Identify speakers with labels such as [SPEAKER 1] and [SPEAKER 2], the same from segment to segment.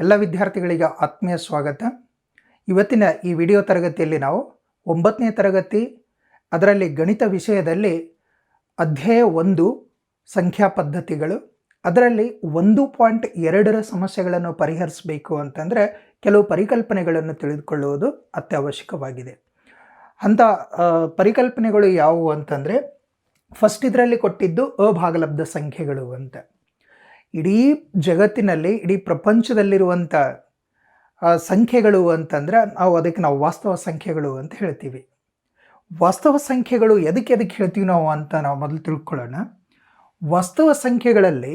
[SPEAKER 1] ಎಲ್ಲ ವಿದ್ಯಾರ್ಥಿಗಳಿಗೆ ಆತ್ಮೀಯ ಸ್ವಾಗತ. ಇವತ್ತಿನ ಈ ವಿಡಿಯೋ ತರಗತಿಯಲ್ಲಿ ನಾವು ಒಂಬತ್ತನೇ ತರಗತಿ, ಅದರಲ್ಲಿ ಗಣಿತ ವಿಷಯದಲ್ಲಿ ಅಧ್ಯಾಯ ಒಂದು, ಸಂಖ್ಯಾ ಪದ್ಧತಿಗಳು. ಅದರಲ್ಲಿ ಒಂದು ಪಾಯಿಂಟ್ ಎರಡರ ಸಮಸ್ಯೆಗಳನ್ನು ಪರಿಹರಿಸಬೇಕು ಅಂತಂದರೆ ಕೆಲವು ಪರಿಕಲ್ಪನೆಗಳನ್ನು ತಿಳಿದುಕೊಳ್ಳುವುದು ಅತ್ಯವಶ್ಯಕವಾಗಿದೆ. ಅಂಥ ಪರಿಕಲ್ಪನೆಗಳು ಯಾವುವು ಅಂತಂದರೆ ಫಸ್ಟ್ ಇದರಲ್ಲಿ ಕೊಟ್ಟಿದ್ದು ಅಭಾಗಲಬ್ಧ ಸಂಖ್ಯೆಗಳು ಅಂತ. ಇಡೀ ಜಗತ್ತಿನಲ್ಲಿ, ಇಡೀ ಪ್ರಪಂಚದಲ್ಲಿರುವಂಥ ಸಂಖ್ಯೆಗಳು ಅಂತಂದ್ರೆ ನಾವು ಅದಕ್ಕೆ ನಾವು ವಾಸ್ತವ ಸಂಖ್ಯೆಗಳು ಅಂತ ಹೇಳ್ತೀವಿ. ವಾಸ್ತವ ಸಂಖ್ಯೆಗಳು ಎದಕ್ಕೆ ಎದಕ್ಕೆ ಹೇಳ್ತೀವಿ ನಾವು ಅಂತ ನಾವು ಮೊದಲು ತಿಳ್ಕೊಳ್ಳೋಣ. ವಾಸ್ತವ ಸಂಖ್ಯೆಗಳಲ್ಲಿ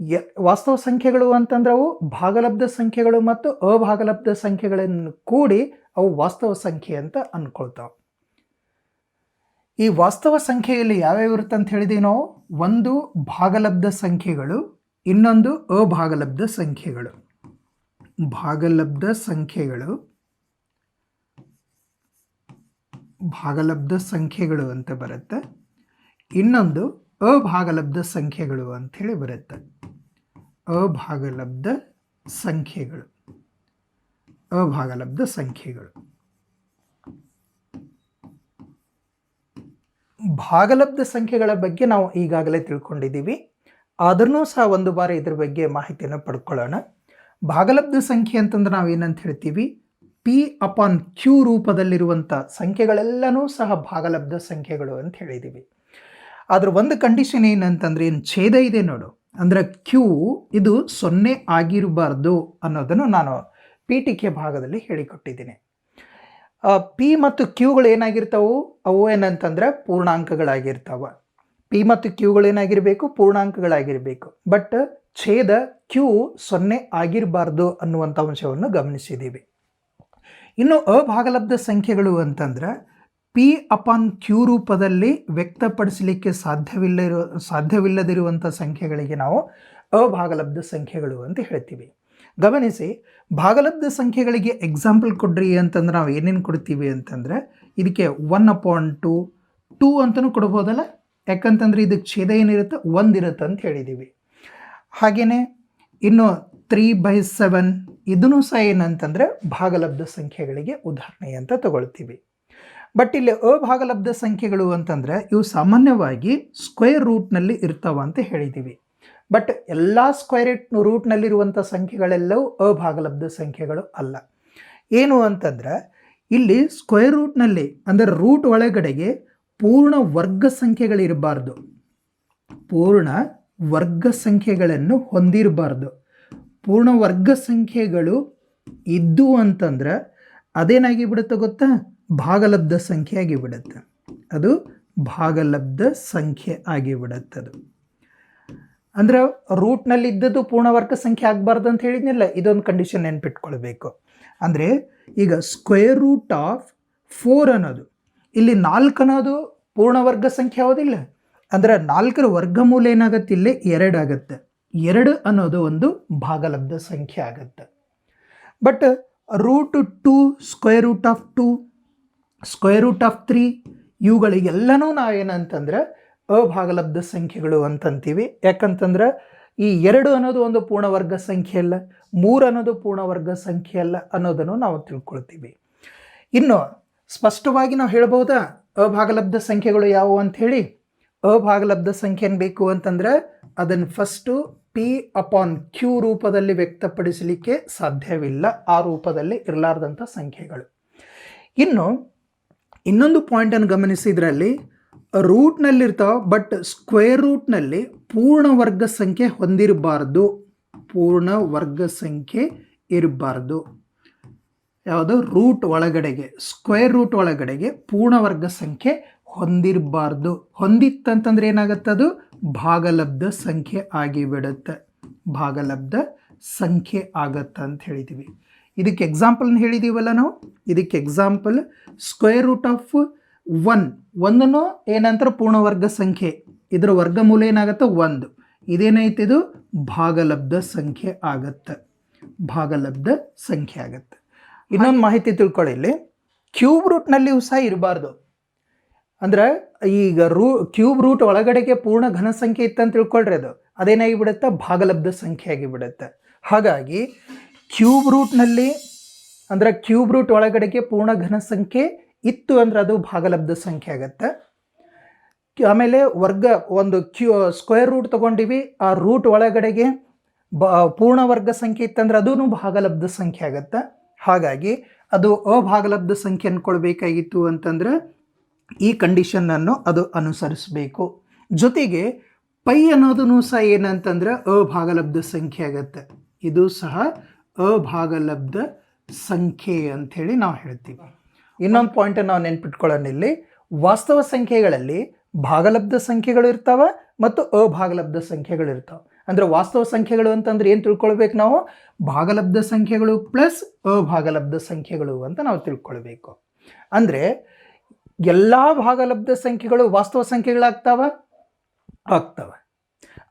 [SPEAKER 1] ಯ, ವಾಸ್ತವ ಸಂಖ್ಯೆಗಳು ಅಂತಂದ್ರೆ ಅವು ಭಾಗಲಬ್ಧ ಸಂಖ್ಯೆಗಳು ಮತ್ತು ಅಭಾಗಲಬ್ಧ ಸಂಖ್ಯೆಗಳನ್ನು ಕೂಡಿ ಅವು ವಾಸ್ತವ ಸಂಖ್ಯೆ ಅಂತ ಅಂದ್ಕೊಳ್ತಾವೆ ಈ ವಾಸ್ತವ ಸಂಖ್ಯೆಯಲ್ಲಿ ಯಾವ್ಯಾವ ಇರುತ್ತೆ ಅಂತ ಹೇಳಿದೀವಿ ನಾವು? ಒಂದು ಭಾಗಲಬ್ಧ ಸಂಖ್ಯೆಗಳು ಇನ್ನೊಂದು ಅಭಾಗಲಬ್ಧ ಸಂಖ್ಯೆಗಳು. ಭಾಗಲಬ್ಧ ಸಂಖ್ಯೆಗಳು. ಭಾಗಲಬ್ಧ ಸಂಖ್ಯೆಗಳು ಅಂತ ಬರುತ್ತೆ. ಇನ್ನೊಂದು ಅಭಾಗಲಬ್ಧ ಸಂಖ್ಯೆಗಳು ಅಂಥೇಳಿ ಬರುತ್ತೆ. ಅಭಾಗಲಬ್ಧ ಸಂಖ್ಯೆಗಳು. ಅಭಾಗಲಬ್ಧ ಸಂಖ್ಯೆಗಳು. ಭಾಗಲಬ್ಧ ಸಂಖ್ಯೆಗಳ ಬಗ್ಗೆ ನಾವು ಈಗಾಗಲೇ ತಿಳ್ಕೊಂಡಿದ್ದೀವಿ. ಆದ್ರೂ ಸಹ ಒಂದು ಬಾರಿ ಇದ್ರ ಬಗ್ಗೆ ಮಾಹಿತಿಯನ್ನು ಪಡ್ಕೊಳ್ಳೋಣ. ಭಾಗಲಬ್ಧ ಸಂಖ್ಯೆ ಅಂತಂದ್ರೆ ನಾವು ಏನಂತ ಹೇಳ್ತೀವಿ? ಪಿ ಅಪಾನ್ ಕ್ಯೂ ರೂಪದಲ್ಲಿರುವಂಥ ಸಂಖ್ಯೆಗಳೆಲ್ಲನೂ ಸಹ ಭಾಗಲಬ್ಧ ಸಂಖ್ಯೆಗಳು ಅಂತ ಹೇಳಿದ್ದೀವಿ ಅದ್ರ ಒಂದು ಕಂಡೀಷನ್ ಏನಂತಂದ್ರೆ ಏನು ಛೇದ ಇದೆ ನೋಡು. ಅಂದ್ರೆ ಕ್ಯೂ ಇದು ಸೊನ್ನೆ ಆಗಿರಬಾರ್ದು ಅನ್ನೋದನ್ನು ನಾನು ಪೀಠಿಕೆ ಭಾಗದಲ್ಲಿ ಹೇಳಿಕೊಟ್ಟಿದ್ದೀನಿ. ಪಿ ಮತ್ತು ಕ್ಯೂಗಳು ಏನಾಗಿರ್ತಾವು ಅವು ಏನಂತಂದ್ರೆ ಪೂರ್ಣಾಂಕಗಳಾಗಿರ್ತಾವ. ಪಿ ಮತ್ತು ಕ್ಯೂಗಳೇನಾಗಿರಬೇಕು ಪೂರ್ಣಾಂಕಗಳಾಗಿರಬೇಕು. ಬಟ್ ಛೇದ ಕ್ಯೂ ಸೊನ್ನೆ ಆಗಿರಬಾರ್ದು ಅನ್ನುವಂಥ ಅಂಶವನ್ನು ಗಮನಿಸಿದ್ದೀವಿ. ಇನ್ನು ಅಭಾಗಲಬ್ಧ ಸಂಖ್ಯೆಗಳು ಅಂತಂದ್ರೆ ಪಿ ಅಪಾನ್ ಕ್ಯೂ ರೂಪದಲ್ಲಿ ವ್ಯಕ್ತಪಡಿಸಲಿಕ್ಕೆ ಸಾಧ್ಯವಿಲ್ಲ ಇರೋ ಸಾಧ್ಯವಿಲ್ಲದಿರುವಂಥ ಸಂಖ್ಯೆಗಳಿಗೆ ನಾವು ಅಭಾಗಲಬ್ಧ ಸಂಖ್ಯೆಗಳು ಅಂತ ಹೇಳ್ತೀವಿ. ಗಮನಿಸಿ, ಭಾಗಲಬ್ಧ ಸಂಖ್ಯೆಗಳಿಗೆ ಎಕ್ಸಾಂಪಲ್ ಕೊಡ್ರಿ ಅಂತಂದ್ರೆ ನಾವು ಏನೇನು ಕೊಡ್ತೀವಿ ಅಂತಂದ್ರೆ, ಇದಕ್ಕೆ ಒನ್ ಅಪಾನ್ ಟು ಟೂ ಅಂತಲೂ ಕೊಡ್ಬೋದಲ್ಲ? ಯಾಕಂತಂದ್ರೆ ಇದಕ್ಕೆ ಛೇದ ಏನಿರುತ್ತೆ? ಒಂದಿರುತ್ತೆ ಅಂತ ಹೇಳಿದ್ದೀವಿ ಹಾಗೆಯೇ ಇನ್ನು ತ್ರೀ ಬೈ ಸೆವೆನ್ ಇದನ್ನು ಸಹ ಏನಂತಂದರೆ ಭಾಗಲಬ್ಧ ಸಂಖ್ಯೆಗಳಿಗೆ ಉದಾಹರಣೆ ಅಂತ ತಗೊಳ್ತೀವಿ. ಬಟ್ ಇಲ್ಲಿ ಅಭಾಗಲಬ್ಧ ಸಂಖ್ಯೆಗಳು ಅಂತಂದರೆ ಇವು ಸಾಮಾನ್ಯವಾಗಿ ಸ್ಕ್ವೇರ್ ರೂಟ್ನಲ್ಲಿ ಇರ್ತಾವ ಅಂತ ಹೇಳಿದ್ದೀವಿ ಬಟ್ ಎಲ್ಲ ಸ್ಕ್ವೇರ್ ರೂಟ್ನಲ್ಲಿರುವಂಥ ಸಂಖ್ಯೆಗಳೆಲ್ಲವೂ ಅಭಾಗಲಬ್ಧ ಸಂಖ್ಯೆಗಳು ಅಲ್ಲ. ಏನು ಅಂತಂದ್ರೆ ಇಲ್ಲಿ ಸ್ಕ್ವೇರ್ ರೂಟ್ನಲ್ಲಿ ಅಂದರೆ ರೂಟ್ ಒಳಗಡೆಗೆ ಪೂರ್ಣ ವರ್ಗ ಸಂಖ್ಯೆಗಳಿರಬಾರ್ದು. ಪೂರ್ಣ ವರ್ಗ ಸಂಖ್ಯೆಗಳನ್ನು ಹೊಂದಿರಬಾರ್ದು. ಪೂರ್ಣ ವರ್ಗ ಸಂಖ್ಯೆಗಳು ಇದ್ದು ಅಂತಂದ್ರೆ ಅದೇನಾಗಿ ಬಿಡುತ್ತೆ ಗೊತ್ತಾ? ಭಾಗಲಬ್ಧ ಸಂಖ್ಯೆ ಆಗಿಬಿಡುತ್ತೆ. ಅದು ಭಾಗಲಬ್ಧ ಸಂಖ್ಯೆ ಆಗಿಬಿಡುತ್ತೆ ಅದು. ಅಂದ್ರೆ ರೂಟ್ನಲ್ಲಿ ಇದ್ದದ್ದು ಪೂರ್ಣವರ್ಗ ಸಂಖ್ಯೆ ಆಗಬಾರ್ದು ಅಂತ ಹೇಳಿದ್ನಲ್ಲ, ಇದೊಂದು ಕಂಡೀಷನ್ ನೆನ್ಪಿಟ್ಕೊಳ್ಬೇಕು. ಅಂದರೆ ಈಗ ಸ್ಕ್ವೇರ್ ರೂಟ್ ಆಫ್ ಫೋರ್ ಅನ್ನೋದು. ಇಲ್ಲಿ ನಾಲ್ಕು ಅನ್ನೋದು ಪೂರ್ಣವರ್ಗ ಸಂಖ್ಯೆ ಯಾವುದಿಲ್ಲ? ಅಂದ್ರೆ ನಾಲ್ಕರ ವರ್ಗಮೂಲ ಏನಾಗುತ್ತೆ ಇಲ್ಲಿ? ಎರಡು ಆಗುತ್ತೆ. ಎರಡು ಅನ್ನೋದು ಒಂದು ಭಾಗಲಬ್ಧ ಸಂಖ್ಯೆ ಆಗುತ್ತೆ. But root two square root of two square root of three ಇವುಗಳಿಗೆಲ್ಲನೂ ನಾವೇನಂತಂದ್ರೆ ಅಭಾಗಲಬ್ಧ ಸಂಖ್ಯೆಗಳು ಅಂತಂತೀವಿ. ಯಾಕಂತಂದ್ರೆ ಈ ಎರಡು ಅನ್ನೋದು ಒಂದು ಪೂರ್ಣವರ್ಗ ಸಂಖ್ಯೆ ಅಲ್ಲ, ಮೂರು ಅನ್ನೋದು ಪೂರ್ಣವರ್ಗ ಸಂಖ್ಯೆ ಅಲ್ಲ ಅನ್ನೋದನ್ನು ನಾವು ತಿಳ್ಕೊಳ್ತೀವಿ. ಇನ್ನು ಸ್ಪಷ್ಟವಾಗಿ ನಾವು ಹೇಳ್ಬೋದಾ? ಅಭಾಗಲಬ್ಧ ಸಂಖ್ಯೆಗಳು ಯಾವುವು ಹೇಳಿ ಅಭಾಗಲಬ್ಧ ಸಂಖ್ಯೆ ಏನು ಬೇಕು ಅಂತಂದರೆ ಅದನ್ನು ಫಸ್ಟು ಪಿ ಅಪಾನ್ ಕ್ಯೂ ರೂಪದಲ್ಲಿ ವ್ಯಕ್ತಪಡಿಸಲಿಕ್ಕೆ ಸಾಧ್ಯವಿಲ್ಲ. ಆ ರೂಪದಲ್ಲಿ ಇರಲಾರ್ದಂಥ ಸಂಖ್ಯೆಗಳು. ಇನ್ನು, ಇನ್ನೊಂದು ಪಾಯಿಂಟನ್ನು ಗಮನಿಸಿದ್ರಲ್ಲಿ ರೂಟ್ನಲ್ಲಿರ್ತಾವೆ ಬಟ್ ಸ್ಕ್ವೇರ್ ರೂಟ್ನಲ್ಲಿ ಪೂರ್ಣ ವರ್ಗ ಸಂಖ್ಯೆ ಹೊಂದಿರಬಾರ್ದು. ಪೂರ್ಣ ವರ್ಗ ಸಂಖ್ಯೆ ಇರಬಾರ್ದು. ಯಾವುದು? ರೂಟ್ ಒಳಗಡೆಗೆ, ಸ್ಕ್ವೇರ್ ರೂಟ್ ಒಳಗಡೆಗೆ ಪೂರ್ಣ ವರ್ಗ ಸಂಖ್ಯೆ ಹೊಂದಿರಬಾರ್ದು. ಹೊಂದಿತ್ತಂತಂದ್ರೆ ಅದು? ಭಾಗಲಬ್ಧ ಸಂಖ್ಯೆ ಆಗಿಬಿಡುತ್ತೆ. ಭಾಗಲಬ್ಧ ಸಂಖ್ಯೆ ಆಗತ್ತೆ ಅಂತ ಹೇಳಿದ್ದೀವಿ ಇದಕ್ಕೆ ಎಕ್ಸಾಂಪಲ್ನ ಹೇಳಿದ್ದೀವಲ್ಲ ನಾವು? ಇದಕ್ಕೆ example square root of one ಒಂದನ್ನು ಏನಂತಾರೆ? ಪೂರ್ಣವರ್ಗ ಸಂಖ್ಯೆ. ಇದರ ವರ್ಗಮೂಲ ಏನಾಗುತ್ತೆ? ಒಂದು. ಇದೇನೈತಿದು ಭಾಗಲಬ್ಧ ಸಂಖ್ಯೆ ಆಗತ್ತೆ. ಭಾಗಲಬ್ಧ ಸಂಖ್ಯೆ ಆಗತ್ತೆ. ಇನ್ನೊಂದು ಮಾಹಿತಿ ತಿಳ್ಕೊಳ್ಳಿ ಇಲ್ಲಿ. ಕ್ಯೂಬ್ ರೂಟ್ನಲ್ಲಿಯೂ ಸಹ ಇರಬಾರ್ದು. ಅಂದ್ರೆ ಈಗ ರೂ ಕ್ಯೂಬ್ ರೂಟ್ ಒಳಗಡೆಗೆ ಪೂರ್ಣ ಘನ ಸಂಖ್ಯೆ ಇತ್ತಂತ ತಿಳ್ಕೊಳ್ರಿ ಅದು. ಅದೇನಾಗಿ ಬಿಡುತ್ತೆ ಭಾಗಲಬ್ಧ ಸಂಖ್ಯೆ ಆಗಿಬಿಡುತ್ತೆ. ಹಾಗಾಗಿ ಕ್ಯೂಬ್ ರೂಟ್ನಲ್ಲಿ ಅಂದರೆ ಕ್ಯೂಬ್ ರೂಟ್ ಒಳಗಡೆಗೆ ಪೂರ್ಣ ಘನ ಸಂಖ್ಯೆ ಇತ್ತು ಅಂದ್ರೆ ಅದು ಭಾಗಲಬ್ಧ ಸಂಖ್ಯೆ ಆಗತ್ತೆ. ಆಮೇಲೆ ವರ್ಗ ಒಂದು ಕ್ಯೂ ಸ್ಕ್ವೇರ್ ರೂಟ್ ತಗೊಂಡಿವಿ. ಆ ರೂಟ್ ಒಳಗಡೆಗೆ ಬ, ಪೂರ್ಣ ವರ್ಗ ಸಂಖ್ಯೆ ಇತ್ತಂದ್ರೆ ಅದೂ ಭಾಗಲಬ್ಧ ಸಂಖ್ಯೆ ಆಗತ್ತೆ. ಹಾಗಾಗಿ ಅದು ಅಭಾಗಲಬ್ಧ ಸಂಖ್ಯೆ ಅಂದ್ಕೊಳ್ಬೇಕಾಗಿತ್ತು ಅಂತಂದ್ರೆ ಈ ಕಂಡೀಷನ್ನನ್ನು ಅದು ಅನುಸರಿಸಬೇಕು. ಜೊತೆಗೆ ಪೈ ಅನ್ನೋದನ್ನು ಸಹ ಏನಂತಂದ್ರೆ ಅಭಾಗಲಬ್ಧ ಸಂಖ್ಯೆ ಆಗತ್ತೆ. ಇದು ಸಹ ಅಭಾಗಲಬ್ಧ ಸಂಖ್ಯೆ ಅಂಥೇಳಿ ನಾವು ಹೇಳ್ತೀವಿ. ಇನ್ನೊಂದು ಪಾಯಿಂಟ್ ನಾವು ನೆನ್ಪಿಟ್ಕೊಳ್ಳೋಣ ಇಲ್ಲಿ. ವಾಸ್ತವ ಸಂಖ್ಯೆಗಳಲ್ಲಿ ಭಾಗಲಬ್ಧ ಸಂಖ್ಯೆಗಳು ಇರ್ತಾವ ಮತ್ತು ಅಭಾಗಲಬ್ಧ ಸಂಖ್ಯೆಗಳು ಇರ್ತಾವ. ಅಂದ್ರೆ ವಾಸ್ತವ ಸಂಖ್ಯೆಗಳು ಅಂತಂದ್ರೆ ಏನು ತಿಳ್ಕೊಳ್ಬೇಕು ನಾವು? ಭಾಗಲಬ್ಧ ಸಂಖ್ಯೆಗಳು ಪ್ಲಸ್ ಅಭಾಗಲಬ್ಧ ಸಂಖ್ಯೆಗಳು ಅಂತ ನಾವು ತಿಳ್ಕೊಳ್ಬೇಕು. ಅಂದ್ರೆ ಎಲ್ಲ ಭಾಗಲಬ್ಧ ಸಂಖ್ಯೆಗಳು ವಾಸ್ತವ ಸಂಖ್ಯೆಗಳಾಗ್ತಾವ? ಆಗ್ತವೆ.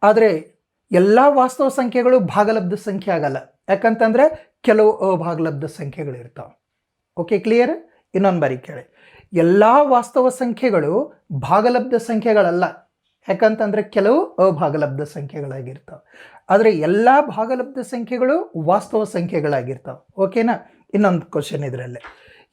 [SPEAKER 1] ಆದರೆ ಎಲ್ಲ ವಾಸ್ತವ ಸಂಖ್ಯೆಗಳು ಭಾಗಲಬ್ಧ ಸಂಖ್ಯೆ ಆಗಲ್ಲ. ಯಾಕಂತಂದ್ರೆ ಕೆಲವು ಅಭಾಗಲಬ್ಧ ಸಂಖ್ಯೆಗಳು ಇರ್ತಾವೆ. ಓಕೆ ಕ್ಲಿಯರ್ ಇನ್ನೊಂದು ಬಾರಿ ಕೇಳಿ. ಎಲ್ಲ ವಾಸ್ತವ ಸಂಖ್ಯೆಗಳು ಭಾಗಲಬ್ಧ ಸಂಖ್ಯೆಗಳಲ್ಲ. ಯಾಕಂತಂದ್ರೆ ಕೆಲವು ಅಭಾಗಲಬ್ಧ ಸಂಖ್ಯೆಗಳಾಗಿರ್ತಾವೆ. ಆದರೆ ಎಲ್ಲ ಭಾಗಲಬ್ಧ ಸಂಖ್ಯೆಗಳು ವಾಸ್ತವ ಸಂಖ್ಯೆಗಳಾಗಿರ್ತಾವೆ. ಓಕೆನಾ? ಇನ್ನೊಂದು ಕ್ವಶನ್ ಇದರಲ್ಲೇ.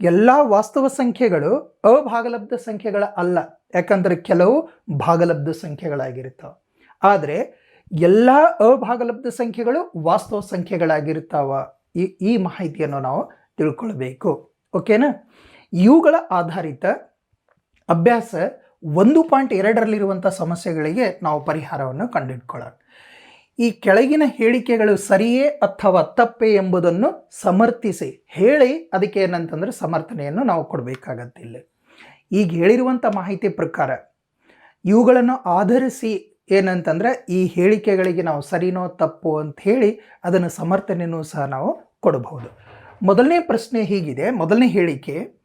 [SPEAKER 1] ಎಲ್ಲ ವಾಸ್ತವ ಸಂಖ್ಯೆಗಳು ಅಭಾಗಲಬ್ಧ ಸಂಖ್ಯೆಗಳ ಅಲ್ಲ. ಯಾಕಂದರೆ ಕೆಲವು ಭಾಗಲಬ್ಧ ಸಂಖ್ಯೆಗಳಾಗಿರ್ತಾವೆ. ಆದರೆ ಎಲ್ಲ ಅಭಾಗಲಬ್ಧ ಸಂಖ್ಯೆಗಳು ವಾಸ್ತವ ಸಂಖ್ಯೆಗಳಾಗಿರ್ತಾವ. ಈ ಈ ಮಾಹಿತಿಯನ್ನು ನಾವು ತಿಳ್ಕೊಳ್ಬೇಕು. ಓಕೆನಾ? ಇವುಗಳ ಆಧಾರಿತ ಅಭ್ಯಾಸ ಒಂದು ಪಾಯಿಂಟ್ ಎರಡರಲ್ಲಿರುವಂಥ ಸಮಸ್ಯೆಗಳಿಗೆ ನಾವು ಪರಿಹಾರವನ್ನು ಕಂಡುಹಿಡ್ಕೊಳ್ಳೋಣ. ಈ ಕೆಳಗಿನ ಹೇಳಿಕೆಗಳು ಸರಿಯೇ ಅಥವಾ ತಪ್ಪೇ ಎಂಬುದನ್ನು ಸಮರ್ಥಿಸಿ ಹೇಳಿ, ಅದಕ್ಕೆ ಏನಂತಂದ್ರೆ ಸಮರ್ಥನೆಯನ್ನು ನಾವು ಕೊಡಬೇಕಾಗತ್ತಿಲ್ಲ. ಈಗ ಹೇಳಿರುವಂಥ ಮಾಹಿತಿ ಪ್ರಕಾರ ಇವುಗಳನ್ನು ಆಧರಿಸಿ ಏನಂತಂದ್ರೆ ಈ ಹೇಳಿಕೆಗಳಿಗೆ ನಾವು ಸರಿನೋ ತಪ್ಪು ಅಂತ ಹೇಳಿ ಅದನ್ನು ಸಮರ್ಥನೆಯೂ ಸಹ ನಾವು ಕೊಡಬಹುದು. ಮೊದಲನೇ ಪ್ರಶ್ನೆ ಹೀಗಿದೆ. ಮೊದಲನೇ ಹೇಳಿಕೆ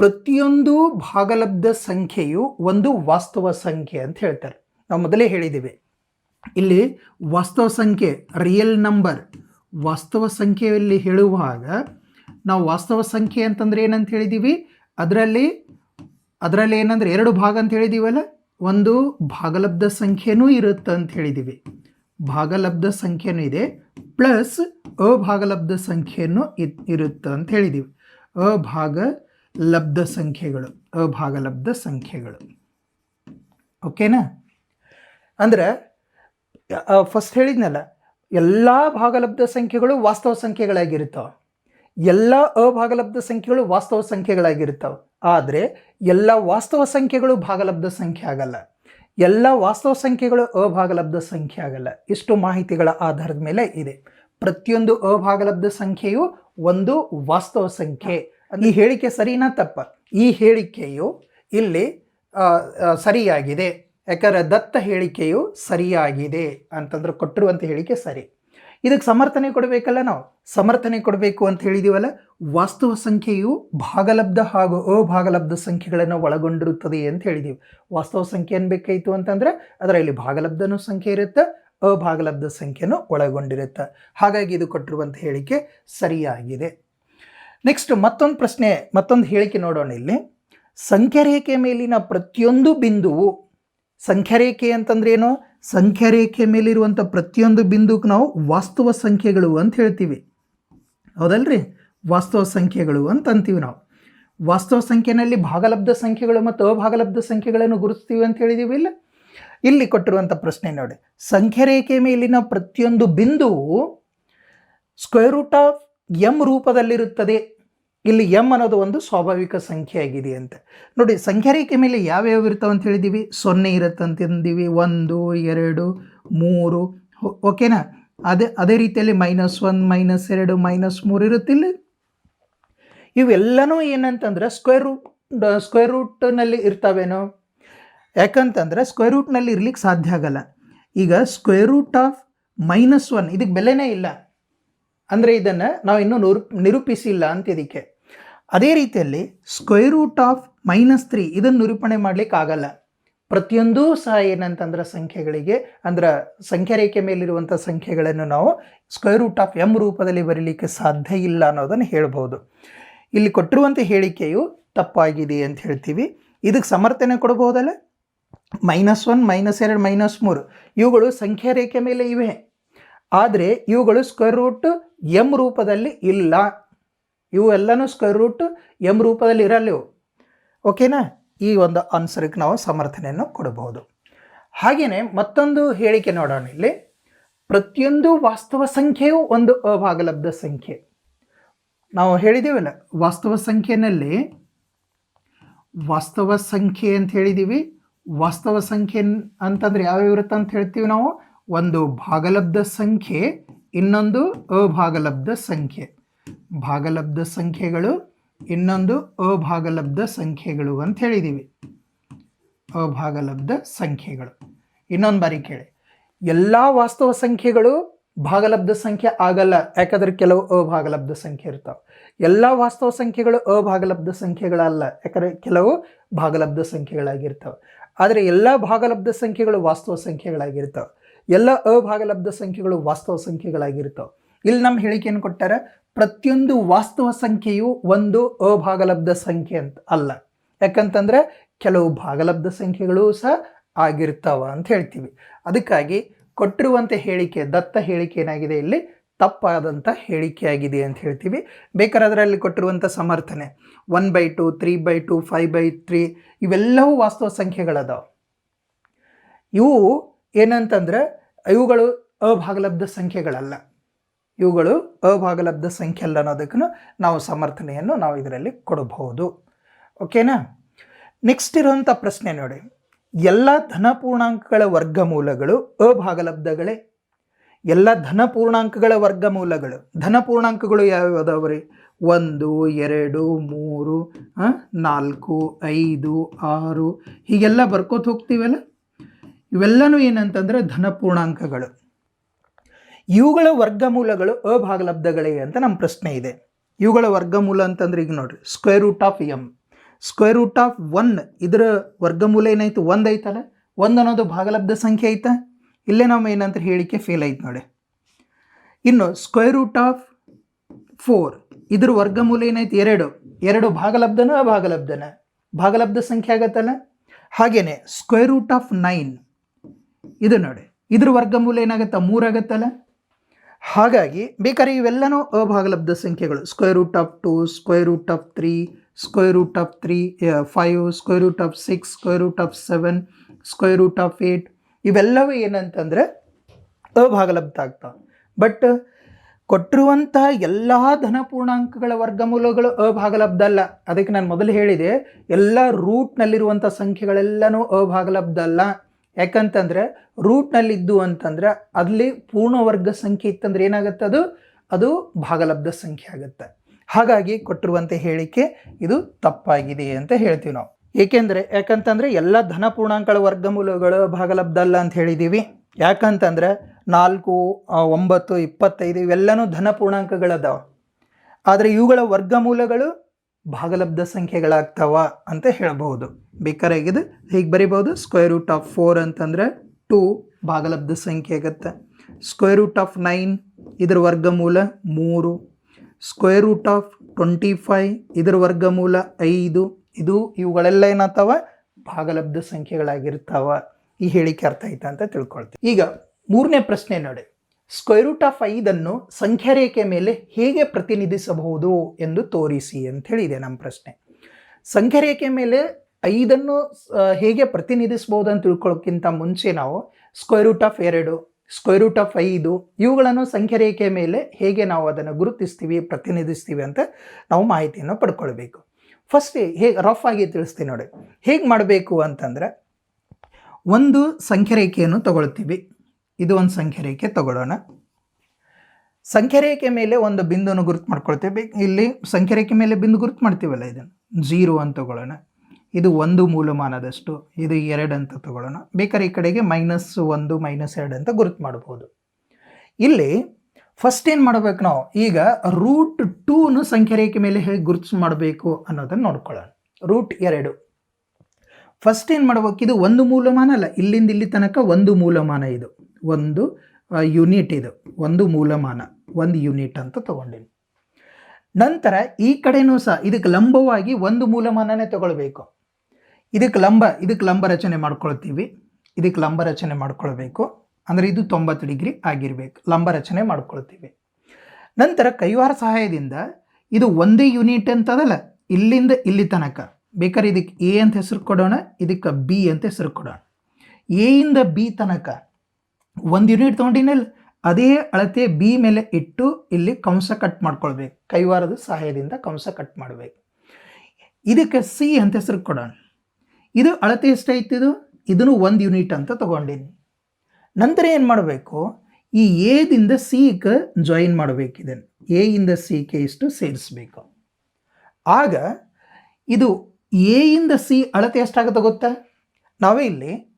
[SPEAKER 1] ಪ್ರತಿಯೊಂದು ಭಾಗಲಬ್ಧ ಸಂಖ್ಯೆಯು ಒಂದು ವಾಸ್ತವ ಸಂಖ್ಯೆ ಅಂತ ಹೇಳ್ತಾರೆ. ನಾವು ಮೊದಲೇ ಹೇಳಿದ್ದೀವಿ. ಇಲ್ಲಿ ವಾಸ್ತವ ಸಂಖ್ಯೆ ರಿಯಲ್ ನಂಬರ್ ವಾಸ್ತವ ಸಂಖ್ಯೆಯಲ್ಲಿ ಹೇಳುವಾಗ ನಾವು ವಾಸ್ತವ ಸಂಖ್ಯೆ ಅಂತಂದ್ರೆ ಏನಂತ ಹೇಳಿದ್ದೀವಿ? ಅದರಲ್ಲಿ ಅದರಲ್ಲಿ ಏನಂದ್ರೆ ಎರಡು ಭಾಗ ಅಂತ ಹೇಳಿದ್ದೀವಲ್ಲ? ಒಂದು ಭಾಗಲಬ್ಧ ಸಂಖ್ಯೆನೂ ಇರುತ್ತೆ ಅಂತ ಹೇಳಿದ್ದೀವಿ. ಭಾಗಲಬ್ಧ ಸಂಖ್ಯೆನೂ ಇದೆ ಪ್ಲಸ್ ಅಭಾಗಲಬ್ಧ ಸಂಖ್ಯೆನೂ ಇರುತ್ತೆ ಅಂತ ಹೇಳಿದ್ದೀವಿ. ಅಭಾಗಲಬ್ಧ ಸಂಖ್ಯೆಗಳು ಅಭಾಗಲಬ್ಧ ಸಂಖ್ಯೆಗಳು. ಓಕೆನಾ ಅಂದ್ರೆ ಫಸ್ಟ್ ಹೇಳಿದ್ನಲ್ಲ, ಎಲ್ಲ ಭಾಗಲಬ್ಧ ಸಂಖ್ಯೆಗಳು ವಾಸ್ತವ ಸಂಖ್ಯೆಗಳಾಗಿರ್ತಾವೆ ಎಲ್ಲ ಅಭಾಗಲಬ್ಧ ಸಂಖ್ಯೆಗಳು ವಾಸ್ತವ ಸಂಖ್ಯೆಗಳಾಗಿರ್ತಾವೆ ಆದರೆ, ಎಲ್ಲ ವಾಸ್ತವ ಸಂಖ್ಯೆಗಳು ಭಾಗಲಬ್ಧ ಸಂಖ್ಯೆ ಆಗಲ್ಲ. ಎಲ್ಲ ವಾಸ್ತವ ಸಂಖ್ಯೆಗಳು ಅಭಾಗಲಬ್ಧ ಸಂಖ್ಯೆ ಆಗಲ್ಲ. ಇಷ್ಟು ಮಾಹಿತಿಗಳ ಆಧಾರದ ಮೇಲೆ ಇದೆ. ಪ್ರತಿಯೊಂದು ಅಭಾಗಲಬ್ಧ ಸಂಖ್ಯೆಯು ಒಂದು ವಾಸ್ತವ ಸಂಖ್ಯೆ. ಈ ಹೇಳಿಕೆ ಸರಿನಾ ತಪ್ಪ? ಈ ಹೇಳಿಕೆಯು ಇಲ್ಲಿ ಸರಿಯಾಗಿದೆ. ಯಾಕಂದರೆ ದತ್ತ ಹೇಳಿಕೆಯು ಸರಿಯಾಗಿದೆ ಅಂತಂದ್ರೆ ಕೊಟ್ಟಿರುವಂಥ ಹೇಳಿಕೆ ಸರಿ. ಇದಕ್ಕೆ ಸಮರ್ಥನೆ ಕೊಡಬೇಕಲ್ಲ ನಾವು? ಸಮರ್ಥನೆ ಕೊಡಬೇಕು ಅಂತ ಹೇಳಿದೀವಲ್ಲ? ವಾಸ್ತವ ಸಂಖ್ಯೆಯು ಭಾಗಲಬ್ಧ ಹಾಗೂ ಅಭಾಗಲಬ್ಧ ಸಂಖ್ಯೆಗಳನ್ನು ಒಳಗೊಂಡಿರುತ್ತದೆ ಅಂತ ಹೇಳಿದೀವಿ. ವಾಸ್ತವ ಸಂಖ್ಯೆ ಏನು ಅಂತಂದ್ರೆ ಅದರಲ್ಲಿ ಭಾಗಲಬ್ಧನೂ ಸಂಖ್ಯೆ ಇರುತ್ತೆ, ಅಭಾಗಲಬ್ಧ ಸಂಖ್ಯೆನೂ ಒಳಗೊಂಡಿರುತ್ತೆ. ಹಾಗಾಗಿ ಇದು ಕೊಟ್ಟಿರುವಂಥ ಹೇಳಿಕೆ ಸರಿಯಾಗಿದೆ. ನೆಕ್ಸ್ಟ್ ಮತ್ತೊಂದು ಪ್ರಶ್ನೆ, ಮತ್ತೊಂದು ಹೇಳಿಕೆ ನೋಡೋಣ ಇಲ್ಲಿ. ಸಂಖ್ಯಾರೇಖೆ ಮೇಲಿನ ಪ್ರತಿಯೊಂದು ಬಿಂದುವು, ಸಂಖ್ಯಾರೇಖೆ ಅಂತಂದ್ರೆ ಏನು? ಸಂಖ್ಯಾರೇಖೆ ಮೇಲಿರುವಂಥ ಪ್ರತಿಯೊಂದು ಬಿಂದುಕ್ಕೆ ನಾವು ವಾಸ್ತವ ಸಂಖ್ಯೆಗಳು ಅಂತ ಹೇಳ್ತೀವಿ. ಹೌದಲ್ರಿ? ವಾಸ್ತವ ಸಂಖ್ಯೆಗಳು ಅಂತ ಅಂತೀವಿ ನಾವು. ವಾಸ್ತವ ಸಂಖ್ಯೆನಲ್ಲಿ ಭಾಗಲಬ್ಧ ಸಂಖ್ಯೆಗಳು ಮತ್ತು ಅಭಾಗಲಬ್ಧ ಸಂಖ್ಯೆಗಳನ್ನು ಗುರುತಿಸ್ತೀವಿ ಅಂತ ಹೇಳಿದೀವಿ ಇಲ್ಲ? ಇಲ್ಲಿ ಕೊಟ್ಟಿರುವಂಥ ಪ್ರಶ್ನೆ ನೋಡಿ. ಸಂಖ್ಯಾರೇಖೆ ಮೇಲಿನ ಪ್ರತಿಯೊಂದು ಬಿಂದುವು ಸ್ಕ್ವೇರ್ ರೂಟ್ ಆಫ್ ಎಂ ರೂಪದಲ್ಲಿರುತ್ತದೆ. ಇಲ್ಲಿ ಎಂ ಅನ್ನೋದು ಒಂದು ಸ್ವಾಭಾವಿಕ ಸಂಖ್ಯೆ ಆಗಿದೆ ಅಂತ. ನೋಡಿ ಸಂಖ್ಯಾ ಸಂಖ್ಯಾರೇಖೆ ಮೇಲೆ ಯಾವ್ಯಾವ ಇರ್ತಾವೆ ಅಂತ ಹೇಳಿದ್ದೀವಿ ಸೊನ್ನೆ ಇರುತ್ತೆ ಅಂತಂದೀವಿ ಒಂದು, ಎರಡು, ಮೂರು. ಓಕೆನಾ? ಅದೇ ಅದೇ ರೀತಿಯಲ್ಲಿ ಮೈನಸ್ ಒನ್ ಮೈನಸ್ ಎರಡು, ಮೈನಸ್ ಮೂರು ಇರುತ್ತಿಲ್ಲ ಇವೆಲ್ಲನೂ ಏನಂತಂದ್ರೆ ಸ್ಕ್ವೇರ್ ರೂಟ್ ಸ್ಕ್ವೇರ್ ರೂಟ್ನಲ್ಲಿ ಇರ್ತಾವೇನೋ? ಯಾಕಂತಂದ್ರೆ ಸ್ಕ್ವೇರ್ ರೂಟ್ನಲ್ಲಿ ಇರ್ಲಿಕ್ಕೆ ಸಾಧ್ಯ ಆಗಲ್ಲ. ಈಗ square root of minus one, ಇದಕ್ಕೆ ಬೆಲೆನೇ ಇಲ್ಲ. ಅಂದರೆ ಇದನ್ನು ನಾವು ಇನ್ನೂ ನೂರು ನಿರೂಪಿಸಿಲ್ಲ ಅಂತ ಇದಕ್ಕೆ ಅದೇ ರೀತಿಯಲ್ಲಿ square root of minus three ಇದನ್ನು ನಿರೂಪಣೆ ಮಾಡಲಿಕ್ಕೆ ಆಗಲ್ಲ. ಪ್ರತಿಯೊಂದೂ ಸಹ ಏನಂತಂದ್ರೆ ಸಂಖ್ಯೆಗಳಿಗೆ, ಅಂದ್ರೆ ಸಂಖ್ಯಾರೇಖೆ ಮೇಲಿರುವಂಥ ಸಂಖ್ಯೆಗಳನ್ನು ನಾವು ಸ್ಕ್ವೇರ್ ರೂಟ್ ಆಫ್ ಎಂ ರೂಪದಲ್ಲಿ ಬರೀಲಿಕ್ಕೆ ಸಾಧ್ಯ ಇಲ್ಲ ಅನ್ನೋದನ್ನು ಹೇಳ್ಬೋದು. ಇಲ್ಲಿ ಕೊಟ್ಟಿರುವಂಥ ಹೇಳಿಕೆಯು ತಪ್ಪಾಗಿದೆ ಅಂತ ಹೇಳ್ತೀವಿ. ಇದಕ್ಕೆ ಸಮರ್ಥನೆ ಕೊಡ್ಬೋದಲ್ಲ? ಮೈನಸ್ ಒನ್ ಮೈನಸ್ ಎರಡು ಮೈನಸ್ ಮೂರು. ಇವುಗಳು ಸಂಖ್ಯಾರೇಖೆ ಮೇಲೆ ಇವೆ. ಆದರೆ ಇವುಗಳು ಸ್ಕ್ವೇರ್ ರೂಟ್ ಎಂ ರೂಪದಲ್ಲಿ ಇಲ್ಲ. ಇವು ಎಲ್ಲನೂ ಸ್ಕ್ವೇರ್ ರೂಟ್ ಎಂ ರೂಪದಲ್ಲಿ ಇರಲ್ಲ ಇವು ಓಕೆನಾ ಈ ಒಂದು ಆನ್ಸರ್ಗೆ ನಾವು ಸಮರ್ಥನೆಯನ್ನು ಕೊಡಬಹುದು. ಹಾಗೆಯೇ ಮತ್ತೊಂದು ಹೇಳಿಕೆ ನೋಡೋಣ ಇಲ್ಲಿ. ಪ್ರತಿಯೊಂದು ವಾಸ್ತವ ಸಂಖ್ಯೆಯು ಒಂದು ಅಭಾಗಲಬ್ಧ ಸಂಖ್ಯೆ. ನಾವು ಹೇಳಿದ್ದೀವಲ್ಲ ವಾಸ್ತವ ಸಂಖ್ಯೆಯಲ್ಲಿ ವಾಸ್ತವ ಸಂಖ್ಯೆ ಅಂತ ಹೇಳಿದ್ದೀವಿ ವಾಸ್ತವ ಸಂಖ್ಯೆ ಅಂತಂದ್ರೆ ಯಾವ್ಯಾವ ಇರುತ್ತೆ ಅಂತ ಹೇಳ್ತೀವಿ ನಾವು? ಒಂದು ಭಾಗಲಬ್ಧ ಸಂಖ್ಯೆ, ಇನ್ನೊಂದು ಅಭಾಗಲಬ್ಧ ಸಂಖ್ಯೆ. ಭಾಗಲಬ್ಧ ಸಂಖ್ಯೆಗಳು, ಇನ್ನೊಂದು ಅಭಾಗಲಬ್ಧ ಸಂಖ್ಯೆಗಳು ಅಂತ ಹೇಳಿದ್ದೀವಿ ಅಭಾಗಲಬ್ಧ ಸಂಖ್ಯೆಗಳು. ಇನ್ನೊಂದು ಬಾರಿ ಕೇಳಿ. ಎಲ್ಲ ವಾಸ್ತವ ಸಂಖ್ಯೆಗಳು ಭಾಗಲಬ್ಧ ಸಂಖ್ಯೆ ಆಗಲ್ಲ, ಯಾಕಂದ್ರೆ ಕೆಲವು ಅಭಾಗಲಬ್ಧ ಸಂಖ್ಯೆ ಇರ್ತಾವೆ. ಎಲ್ಲ ವಾಸ್ತವ ಸಂಖ್ಯೆಗಳು ಅಭಾಗಲಬ್ಧ ಸಂಖ್ಯೆಗಳಲ್ಲ, ಯಾಕಂದ್ರೆ ಕೆಲವು ಭಾಗಲಬ್ಧ ಸಂಖ್ಯೆಗಳಾಗಿರ್ತವೆ. ಆದರೆ ಎಲ್ಲ ಭಾಗಲಬ್ಧ ಸಂಖ್ಯೆಗಳು ವಾಸ್ತವ ಸಂಖ್ಯೆಗಳಾಗಿರ್ತವೆ. ಎಲ್ಲ ಅಭಾಗಲಬ್ಧ ಸಂಖ್ಯೆಗಳು ವಾಸ್ತವ ಸಂಖ್ಯೆಗಳಾಗಿರ್ತವೆ. ಇಲ್ಲಿ ನಮ್ಮ ಹೇಳಿಕೆಯನ್ನು ಕೊಟ್ಟಾರ, ಪ್ರತಿಯೊಂದು ವಾಸ್ತವ ಸಂಖ್ಯೆಯು ಒಂದು ಅಭಾಗಲಬ್ಧ ಸಂಖ್ಯೆ ಅಂತ ಅಲ್ಲ. ಯಾಕಂತಂದ್ರೆ ಕೆಲವು ಭಾಗಲಬ್ಧ ಸಂಖ್ಯೆಗಳು ಸಹ ಆಗಿರ್ತಾವ ಅಂತ ಹೇಳ್ತೀವಿ. ಅದಕ್ಕಾಗಿ ಕೊಟ್ಟಿರುವಂಥ ಹೇಳಿಕೆ, ದತ್ತ ಹೇಳಿಕೆ ಏನಾಗಿದೆ ಇಲ್ಲಿ? ತಪ್ಪಾದಂಥ ಹೇಳಿಕೆಯಾಗಿದೆ ಅಂತ ಹೇಳ್ತೀವಿ. ಬೇಕಾದ್ರೆ ಅದರಲ್ಲಿ ಕೊಟ್ಟಿರುವಂಥ ಸಮರ್ಥನೆ one by two three by two five by three ಇವೆಲ್ಲವೂ ವಾಸ್ತವ ಸಂಖ್ಯೆಗಳದಾವ. ಇವು ಏನಂತಂದ್ರೆ ಇವುಗಳು ಅಭಾಗಲಬ್ಧ ಸಂಖ್ಯೆಗಳಲ್ಲ. ಇವುಗಳು ಅಭಾಗಲಬ್ಧ ಸಂಖ್ಯೆ ಅಲ್ಲ ಅನ್ನೋದಕ್ಕೂ ನಾವು ಸಮರ್ಥನೆಯನ್ನು ನಾವು ಇದರಲ್ಲಿ ಕೊಡಬಹುದು. ಓಕೆನಾ? ನೆಕ್ಸ್ಟ್ ಇರುವಂಥ ಪ್ರಶ್ನೆ ನೋಡಿ. ಎಲ್ಲ ಧನಪೂರ್ಣಾಂಕಗಳ ವರ್ಗಮೂಲಗಳು ಅಭಾಗಲಬ್ಧಗಳೇ? ಎಲ್ಲ ಧನಪೂರ್ಣಾಂಕಗಳ ವರ್ಗಮೂಲಗಳು ಧನಪೂರ್ಣಾಂಕಗಳು ಯಾವ್ಯಾವ ರೀ? ಒಂದು, ಎರಡು, ಮೂರು ನಾಲ್ಕು, ಐದು, ಆರು ಹೀಗೆಲ್ಲ ಬರ್ಕೋತ ಹೋಗ್ತೀವಲ್ಲ? ಇವೆಲ್ಲನೂ ಏನಂತಂದ್ರೆ ಧನಪೂರ್ಣಾಂಕಗಳು ಇವುಗಳ ವರ್ಗಮೂಲಗಳು ಅಭಾಗಲಬ್ಧಗಳೇ ಅಂತ ನಮ್ಮ ಪ್ರಶ್ನೆ ಇದೆ. ಇವುಗಳ ವರ್ಗಮೂಲ ಅಂತಂದ್ರೆ ಈಗ ನೋಡಿರಿ square root of M square root of one ಇದರ ವರ್ಗಮೂಲ ಏನಾಯ್ತು? ಒಂದು ಐತಲ್ಲ? ಒಂದು ಅನ್ನೋದು ಭಾಗಲಬ್ಧ ಸಂಖ್ಯೆ ಐತಾ? ಇಲ್ಲೇ ನಾವು ಏನಂತ ಹೇಳಿಕೆ ಫೇಲ್ ಆಯ್ತು ನೋಡಿ. ಇನ್ನು ಸ್ಕ್ವೇರ್ ರೂಟ್ ಆಫ್ ಫೋರ್ ಇದ್ರ ವರ್ಗಮೂಲ ಏನಾಯ್ತು? ಎರಡು. ಎರಡು ಭಾಗಲಬ್ಧನ, ಅಭಾಗಲಬ್ಧನ? ಭಾಗಲಬ್ಧ ಸಂಖ್ಯೆ ಆಗತ್ತಲ್ಲ? ಹಾಗೇನೆ ಸ್ಕ್ವೇರ್ ರೂಟ್ ಆಫ್ ನೈನ್ ಇದು ನೋಡಿ. ಇದ್ರ ವರ್ಗಮೂಲ ಏನಾಗತ್ತ? ಮೂರಾಗತ್ತಲ್ಲ ಹಾಗಾಗಿ ಬೇಕಾದ್ರೆ ಇವೆಲ್ಲನೂ ಅಭಾಗಲಬ್ಧ ಸಂಖ್ಯೆಗಳು. Square root of two square root of three square root of three five square root of six square root of seven square root of eight ಇವೆಲ್ಲವೂ ಏನಂತಂದ್ರೆ ಅಭಾಗಲಬ್ಧ ಆಗ್ತಾವೆ ಬಟ್ ಕೊಟ್ಟಿರುವಂತಹ ಎಲ್ಲ ಧನಪೂರ್ಣಾಂಕಗಳ ವರ್ಗಮೂಲಗಳು ಅಭಾಗಲಬ್ಧ ಅಲ್ಲ. ಅದಕ್ಕೆ ನಾನು ಮೊದಲು ಹೇಳಿದೆ, ಎಲ್ಲ ರೂಟ್ನಲ್ಲಿರುವಂಥ ಸಂಖ್ಯೆಗಳೆಲ್ಲನೂ ಅಭಾಗಲಬ್ಧ ಅಲ್ಲ. ಯಾಕಂತಂದ್ರೆ ರೂಟ್ನಲ್ಲಿದ್ದು ಅಂತಂದ್ರೆ ಅಲ್ಲಿ ಪೂರ್ಣ ವರ್ಗ ಸಂಖ್ಯೆ ಇತ್ತಂದ್ರೆ ಏನಾಗುತ್ತೆ ಅದು? ಅದು ಭಾಗಲಬ್ಧ ಸಂಖ್ಯೆ ಆಗುತ್ತೆ. ಹಾಗಾಗಿ ಕೊಟ್ಟಿರುವಂಥ ಹೇಳಿಕೆ ಇದು ತಪ್ಪಾಗಿದೆ ಅಂತ ಹೇಳ್ತೀವಿ ನಾವು. ಏಕೆಂದರೆ ಯಾಕಂತಂದರೆ ಎಲ್ಲ ಧನ ಪೂರ್ಣಾಂಕಗಳ ವರ್ಗಮೂಲಗಳು ಭಾಗಲಬ್ಧ ಅಲ್ಲ ಅಂತ ಹೇಳಿದ್ದೀವಿ ಯಾಕಂತಂದ್ರೆ ನಾಲ್ಕು ಒಂಬತ್ತು, ಇಪ್ಪತ್ತೈದು ಇವೆಲ್ಲನೂ ಧನ ಪೂರ್ಣಾಂಕಗಳದಾವ. ಆದರೆ ಇವುಗಳ ವರ್ಗಮೂಲಗಳು ಭಾಗಲಬ್ಧ ಸಂಖ್ಯೆಗಳಾಗ್ತಾವ ಅಂತ ಹೇಳಬಹುದು. ಬೇಕಾರಾಗಿದೆ ಹೀಗೆ ಬರಿಬೋದು ಸ್ಕ್ವೇರ್ ರೂಟ್ ಆಫ್ ಫೋರ್ ಅಂತಂದ್ರೆ ಟೂ ಭಾಗಲಬ್ಧ ಸಂಖ್ಯೆ ಆಗುತ್ತೆ. ಸ್ಕ್ವೇರ್ ರೂಟ್ ಆಫ್ ನೈನ್ ಇದರ ವರ್ಗಮೂಲ ಮೂರು. Square root of twenty five ಇದರ ವರ್ಗಮೂಲ ಐದು. ಇದು ಇವುಗಳೆಲ್ಲ ಏನಾಗ್ತಾವ? ಭಾಗಲಬ್ಧ ಸಂಖ್ಯೆಗಳಾಗಿರ್ತಾವ. ಈ ಹೇಳಿಕೆ ಅರ್ಥ ಆಯ್ತಾ ಅಂತ ತಿಳ್ಕೊಳ್ತೀವಿ ಈಗ ಮೂರನೇ ಪ್ರಶ್ನೆ ನೋಡಿ. ಸ್ಕ್ವೇರ್ ರೂಟ್ ಆಫ್ ಐದನ್ನು ಸಂಖ್ಯಾ ರೇಖೆ ಮೇಲೆ ಹೇಗೆ ಪ್ರತಿನಿಧಿಸಬಹುದು ಎಂದು ತೋರಿಸಿ ಅಂತ ಹೇಳಿದೆ ನಮ್ಮ ಪ್ರಶ್ನೆ. ಸಂಖ್ಯಾ ರೇಖೆ ಮೇಲೆ ಐದನ್ನು ಹೇಗೆ ಪ್ರತಿನಿಧಿಸಬಹುದು ಅಂತ ತಿಳ್ಕೊಳ್ಳೋಕ್ಕಿಂತ ಮುಂಚೆ ನಾವು ಸ್ಕ್ವೇರ್ ರೂಟ್ ಆಫ್ ಎರಡು ಸ್ಕ್ವೇರ್ ರೂಟ್ ಆಫ್ ಐದು ಇವುಗಳನ್ನು ಸಂಖ್ಯಾ ರೇಖೆ ಮೇಲೆ ಹೇಗೆ ನಾವು ಅದನ್ನು ಗುರುತಿಸ್ತೀವಿ, ಪ್ರತಿನಿಧಿಸ್ತೀವಿ ಅಂತ ನಾವು ಮಾಹಿತಿಯನ್ನು ಪಡ್ಕೊಳ್ಬೇಕು. ಫಸ್ಟ್ ಹೇಗೆ ರಫ್ ಆಗಿ ತಿಳಿಸ್ತೀನಿ ನೋಡಿ. ಹೇಗೆ ಮಾಡಬೇಕು ಅಂತಂದರೆ, ಒಂದು ಸಂಖ್ಯಾ ರೇಖೆಯನ್ನು ತಗೊಳ್ತೀವಿ. ಇದು ಒಂದು ಸಂಖ್ಯೆ ರೇಖೆ ತಗೊಳ್ಳೋಣ. ಸಂಖ್ಯೆ ರೇಖೆ ಮೇಲೆ ಒಂದು ಬಿಂದುವನ್ನು ಗುರುತು ಮಾಡ್ಕೊಳ್ತೇವೆ. ಇಲ್ಲಿ ಸಂಖ್ಯೆ ರೇಖೆ ಮೇಲೆ ಬಿಂದು ಗುರುತು ಮಾಡ್ತೀವಲ್ಲ ಇದನ್ನು? ಜೀರೋ ಅಂತ ತಗೊಳ್ಳೋಣ. ಇದು ಒಂದು ಮೂಲಮಾನದಷ್ಟು, ಇದು ಎರಡು ಅಂತ ತಗೊಳ್ಳೋಣ. ಬೇಕಾದ್ರೆ ಈ ಕಡೆಗೆ ಮೈನಸ್ ಒಂದು, ಮೈನಸ್ ಎರಡು ಅಂತ ಗುರುತು ಮಾಡ್ಬೋದು. ಇಲ್ಲಿ ಫಸ್ಟ್ ಏನು ಮಾಡ್ಬೇಕು ನಾವು? ಈಗ ರೂಟ್ ಟೂನು ಸಂಖ್ಯೆ ರೇಖೆ ಮೇಲೆ ಹೇಗೆ ಗುರುತು ಮಾಡಬೇಕು ಅನ್ನೋದನ್ನು ನೋಡ್ಕೊಳ್ಳೋಣ. ರೂಟ್ ಎರಡು. ಫಸ್ಟ್ ಏನು ಮಾಡ್ಬೇಕು? ಇದು ಒಂದು ಮೂಲಮಾನ ಅಲ್ಲ, ಇಲ್ಲಿಂದ ಇಲ್ಲಿ ತನಕ ಒಂದು ಮೂಲಮಾನ ಇದು. ಒಂದು ಯೂನಿಟ್ ಇದು. ಒಂದು ಮೂಲಮಾನ, ಒಂದು ಯೂನಿಟ್ ಅಂತ ತಗೊಂಡಿನಿ. ನಂತರ ಈ ಕಡೆನೂ ಸಹ ಇದಕ್ಕೆ ಲಂಬವಾಗಿ ಒಂದು ಮೂಲಮಾನನೇ ತಗೊಳ್ಬೇಕು. ಇದಕ್ಕೆ ಲಂಬ ಇದಕ್ಕೆ ಲಂಬ ರಚನೆ ಮಾಡ್ಕೊಳ್ತೀವಿ. ಇದಕ್ಕೆ ಲಂಬ ರಚನೆ ಮಾಡ್ಕೊಳ್ಬೇಕು. ಅಂದರೆ ಇದು ತೊಂಬತ್ತು ಡಿಗ್ರಿ ಆಗಿರಬೇಕು. ಲಂಬ ರಚನೆ ಮಾಡ್ಕೊಳ್ತೀವಿ. ನಂತರ ಕೈವಾರ ಸಹಾಯದಿಂದ ಇದು ಒಂದೇ ಯೂನಿಟ್ ಅಂತದಲ್ಲ, ಇಲ್ಲಿಂದ ಇಲ್ಲಿ ತನಕ. ಬೇಕಾದ್ರೆ ಇದಕ್ಕೆ ಎ ಅಂತ ಹೆಸರು ಕೊಡೋಣ, ಇದಕ್ಕೆ ಬಿ ಅಂತ ಹೆಸರು ಕೊಡೋಣ. ಎ ಇಂದ ಬಿ ತನಕ ಒಂದು ಯೂನಿಟ್ ತೊಗೊಂಡಿನಲ್ಲಿ ಅದೇ ಅಳತೆ ಬಿ ಮೇಲೆ ಇಟ್ಟು ಇಲ್ಲಿ ಕಂಸ ಕಟ್ ಮಾಡ್ಕೊಳ್ಬೇಕು. ಕೈವಾರದ ಸಹಾಯದಿಂದ ಕಂಸ ಕಟ್ ಮಾಡಬೇಕು. ಇದಕ್ಕೆ ಸಿ ಅಂತ ಹೆಸರು ಕೊಡೋಣ. ಇದು ಅಳತೆ ಎಷ್ಟು ಇದು? ಇದನ್ನು ಒಂದು ಯೂನಿಟ್ ಅಂತ ತೊಗೊಂಡಿನಿ. ನಂತರ ಏನು ಮಾಡಬೇಕು? ಈ ಎದಿಂದ ಸಿಗೆ ಜಾಯಿನ್ ಮಾಡಬೇಕು ಇದನ್ನು. ಎ ಇಂದ ಇಷ್ಟು ಸೇರಿಸ್ಬೇಕು. ಆಗ ಇದು ಎ ಇಂದ ಸಿ ಅಳತೆ ಎಷ್ಟಾಗುತ್ತೆ ಗೊತ್ತಾ? ನಾವೇ ಇಲ್ಲಿ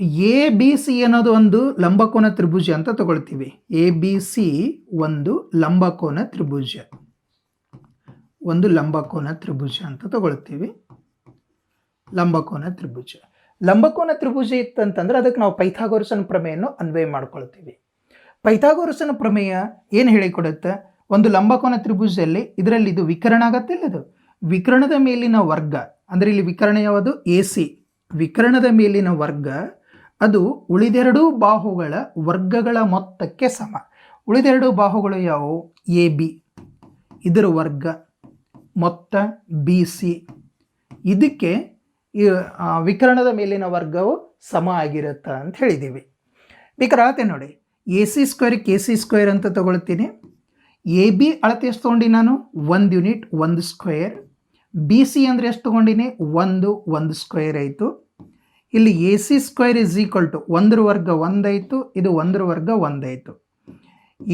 [SPEAKER 1] ಎ, ಬಿ, ಸಿ ಅನ್ನೋದು ಒಂದು ಲಂಬಕೋನ ತ್ರಿಭುಜ ಅಂತ ತಗೊಳ್ತೀವಿ. ಎ, ಬಿ, ಸಿ ಒಂದು ಲಂಬಕೋನ ತ್ರಿಭುಜ. ಒಂದು ಲಂಬಕೋನ ತ್ರಿಭುಜ ಅಂತ ತಗೊಳ್ತೀವಿ. ಲಂಬಕೋನ ತ್ರಿಭುಜ. ಲಂಬಕೋನ ತ್ರಿಭುಜ ಇತ್ತಂತಂದ್ರೆ ಅದಕ್ಕೆ ನಾವು ಪೈಥಾಗೋರಸನ ಪ್ರಮೇಯನ್ನು ಅನ್ವಯ ಮಾಡ್ಕೊಳ್ತೀವಿ. ಪೈಥಾಗೋರಸನ ಪ್ರಮೇಯ ಏನು ಹೇಳಿಕೊಡುತ್ತೆ? ಒಂದು ಲಂಬಕೋನ ತ್ರಿಭುಜದಲ್ಲಿ ಇದರಲ್ಲಿ ಇದು ವಿಕರಣ ಆಗತ್ತಿಲ್ಲ ಇದು? ವಿಕರಣದ ಮೇಲಿನ ವರ್ಗ. ಅಂದರೆ ಇಲ್ಲಿ ವಿಕರಣ ಯಾವುದು? A, C. ವಿಕರಣದ ಮೇಲಿನ ವರ್ಗ, ಅದು ಉಳಿದೆರಡೂ ಬಾಹುಗಳ ವರ್ಗಗಳ ಮೊತ್ತಕ್ಕೆ ಸಮ. ಉಳಿದೆರಡು ಬಾಹುಗಳು ಯಾವುವು? A, B. ಇದರ ವರ್ಗ, ಮೊತ್ತ, ಬಿ, ಸಿ. ಇದಕ್ಕೆ ವಿಕರಣದ ಮೇಲಿನ ವರ್ಗವು ಸಮ ಆಗಿರುತ್ತೆ ಅಂತ ಹೇಳಿದ್ದೀವಿ. ಬೇಕಾದ್ರೆ ನೋಡಿ. A, C square, K, C square ಅಂತ ತಗೊಳ್ತೀನಿ. ಎ, ಬಿ ಅಳತೆ ಎಷ್ಟು ತೊಗೊಂಡು ನಾನು. ಒಂದು ಯೂನಿಟ್, ಒಂದು ಸ್ಕ್ವೇರ್. ಬಿ ಸಿ ಅಂದರೆ ಎಷ್ಟು ತೊಗೊಂಡಿನಿ? ಒಂದು ಒಂದು ಸ್ಕ್ವೇರ್ ಆಯಿತು. ಇಲ್ಲಿ A C square is equal to ಒಂದರ ವರ್ಗ ಒಂದಾಯಿತು ಇದು ಒಂದರ ವರ್ಗ ಒಂದಾಯಿತು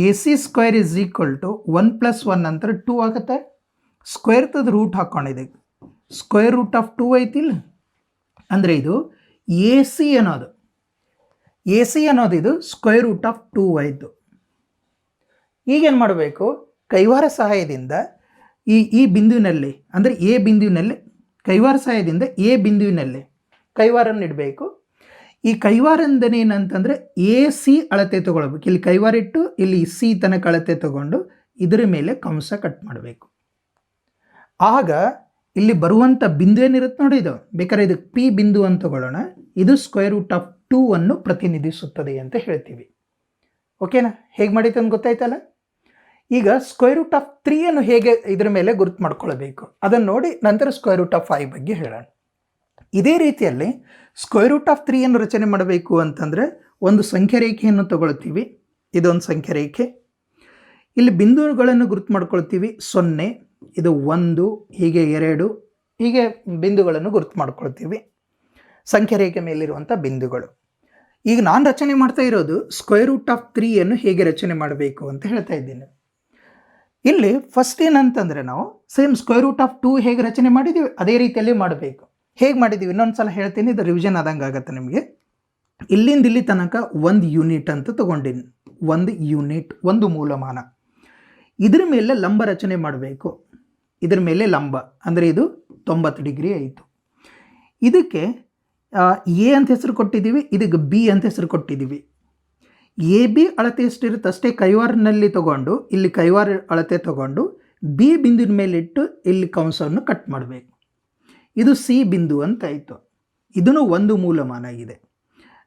[SPEAKER 1] A C square is equal to one plus one ನಂತರ ಟೂ ಆಗುತ್ತೆ. ಸ್ಕ್ವೇರ್ ತದ ರೂಟ್ ಹಾಕ್ಕೊಂಡಿದೆ ಸ್ಕ್ವೇರ್ ರೂಟ್ ಆಫ್ ಟೂ ಐತಿಲ್ಲ ಅಂದರೆ ಇದು ಎ ಸಿ ಅನ್ನೋದು. ಎ ಸಿ ಅನ್ನೋದು ಇದು ಸ್ಕ್ವೇರ್ ರೂಟ್ ಆಫ್ ಟೂ ಆಯಿತು. ಈಗೇನು ಮಾಡಬೇಕು? ಕೈವಾರ ಸಹಾಯದಿಂದ ಈ ಈ ಬಿಂದುವಿನಲ್ಲಿ, ಅಂದರೆ ಎ ಬಿಂದುವಿನಲ್ಲಿ, ಕೈವಾರ ಸಹಾಯದಿಂದ ಎ ಬಿಂದುವಿನಲ್ಲಿ ಕೈವಾರನ್ನು ಇಡಬೇಕು. ಈ ಕೈವಾರದಿಂದ ಏನಂತಂದರೆ ಎ, ಸಿ ಅಳತೆ ತೊಗೊಳ್ಬೇಕು. ಇಲ್ಲಿ ಕೈವಾರ ಇಟ್ಟು, ಇಲ್ಲಿ ಸಿ ತನಕ ಅಳತೆ ತಗೊಂಡು ಇದರ ಮೇಲೆ ಕಂಸ ಕಟ್ ಮಾಡಬೇಕು. ಆಗ ಇಲ್ಲಿ ಬರುವಂಥ ಬಿಂದು ಏನಿರುತ್ತೆ ನೋಡಿ ಇದು. ಬೇಕಾದ್ರೆ ಇದಕ್ಕೆ ಪಿ ಬಿಂದು ಅಂತ ತಗೊಳ್ಳೋಣ. ಇದು ಸ್ಕ್ವೇರ್ ರೂಟ್ ಆಫ್ ಟೂ ಅನ್ನು ಪ್ರತಿನಿಧಿಸುತ್ತದೆ ಅಂತ ಹೇಳ್ತೀವಿ. ಓಕೆನಾ ಹೇಗೆ ಮಾಡಿತ್ತು ಅಂತ ಗೊತ್ತಾಯ್ತಲ್ಲ? ಈಗ ಸ್ಕ್ವೇರ್ ರೂಟ್ ಆಫ್ ತ್ರೀಯನ್ನು ಹೇಗೆ ಇದರ ಮೇಲೆ ಗುರುತು ಮಾಡ್ಕೊಳ್ಬೇಕು? ಅದನ್ನು ನೋಡಿ ನಂತರ ಸ್ಕ್ವೇರ್ ರೂಟ್ ಆಫ್ ಫೈವ್ ಬಗ್ಗೆ ಹೇಳೋಣ. ಇದೇ ರೀತಿಯಲ್ಲಿ ಸ್ಕ್ವೇರ್ ರೂಟ್ ಆಫ್ ತ್ರೀಯನ್ನು ರಚನೆ ಮಾಡಬೇಕು ಅಂತಂದರೆ ಒಂದು ಸಂಖ್ಯೆ ರೇಖೆಯನ್ನು ತಗೊಳ್ತೀವಿ. ಇದೊಂದು ಸಂಖ್ಯೆ ರೇಖೆ ಇಲ್ಲಿ ಬಿಂದುಗಳನ್ನು ಗುರುತು ಮಾಡ್ಕೊಳ್ತೀವಿ. ಸೊನ್ನೆ, ಇದು ಒಂದು, ಹೀಗೆ ಎರಡು, ಹೀಗೆ ಬಿಂದುಗಳನ್ನು ಗುರುತು ಮಾಡ್ಕೊಳ್ತೀವಿ. ಸಂಖ್ಯೆ ರೇಖೆ ಮೇಲಿರುವಂಥ ಬಿಂದುಗಳು. ಈಗ ನಾನು ರಚನೆ ಮಾಡ್ತಾ ಇರೋದು ಸ್ಕ್ವೇರ್ ರೂಟ್ ಆಫ್ ತ್ರೀಯನ್ನು ಹೇಗೆ ರಚನೆ ಮಾಡಬೇಕು ಅಂತ ಹೇಳ್ತಾ ಇದ್ದೀನಿ. ಇಲ್ಲಿ ಫಸ್ಟ್ ಏನಂತಂದರೆ ನಾವು same square root of two ಹೇಗೆ ರಚನೆ ಮಾಡಿದ್ದೀವಿ ಅದೇ ರೀತಿಯಲ್ಲಿ ಮಾಡಬೇಕು. ಹೇಗೆ ಮಾಡಿದ್ದೀವಿ ಇನ್ನೊಂದು ಸಲ ಹೇಳ್ತೀನಿ, ಇದು ರಿವಿಷನ್ ಆದಂಗೆ ಆಗುತ್ತೆ ನಿಮಗೆ. ಇಲ್ಲಿಂದ ಇಲ್ಲಿ ತನಕ ಒಂದು ಯೂನಿಟ್ ಅಂತ ತಗೊಂಡಿನಿ. ಒಂದು ಯೂನಿಟ್ ಒಂದು ಮೂಲಮಾನ. ಇದ್ರ ಮೇಲೆ ಲಂಬ ರಚನೆ ಮಾಡಬೇಕು. ಇದ್ರ ಮೇಲೆ ಲಂಬ, ಅಂದರೆ ಇದು ತೊಂಬತ್ತು ಡಿಗ್ರಿ ಆಯಿತು. ಇದಕ್ಕೆ ಎ ಅಂತ ಹೆಸರು ಕೊಟ್ಟಿದ್ದೀವಿ ಇದಕ್ಕೆ ಬಿ ಅಂತ ಹೆಸರು ಕೊಟ್ಟಿದ್ದೀವಿ ಎ ಬಿ ಅಳತೆ ಎಷ್ಟಿರುತ್ತೆ ಅಷ್ಟೇ ಕೈವಾರ್ನಲ್ಲಿ ತಗೊಂಡು, ಇಲ್ಲಿ ಕೈವಾರ ಅಳತೆ ತಗೊಂಡು, ಬಿ ಬಿಂದುವಿನ ಮೇಲಿಟ್ಟು ಇಲ್ಲಿ ಕಂಸವನ್ನು ಕಟ್ ಮಾಡಬೇಕು. ಇದು ಸಿ ಬಿಂದು ಅಂತ ಆಯಿತು. ಇದನ್ನು ಒಂದು ಮೂಲಮಾನ ಇದೆ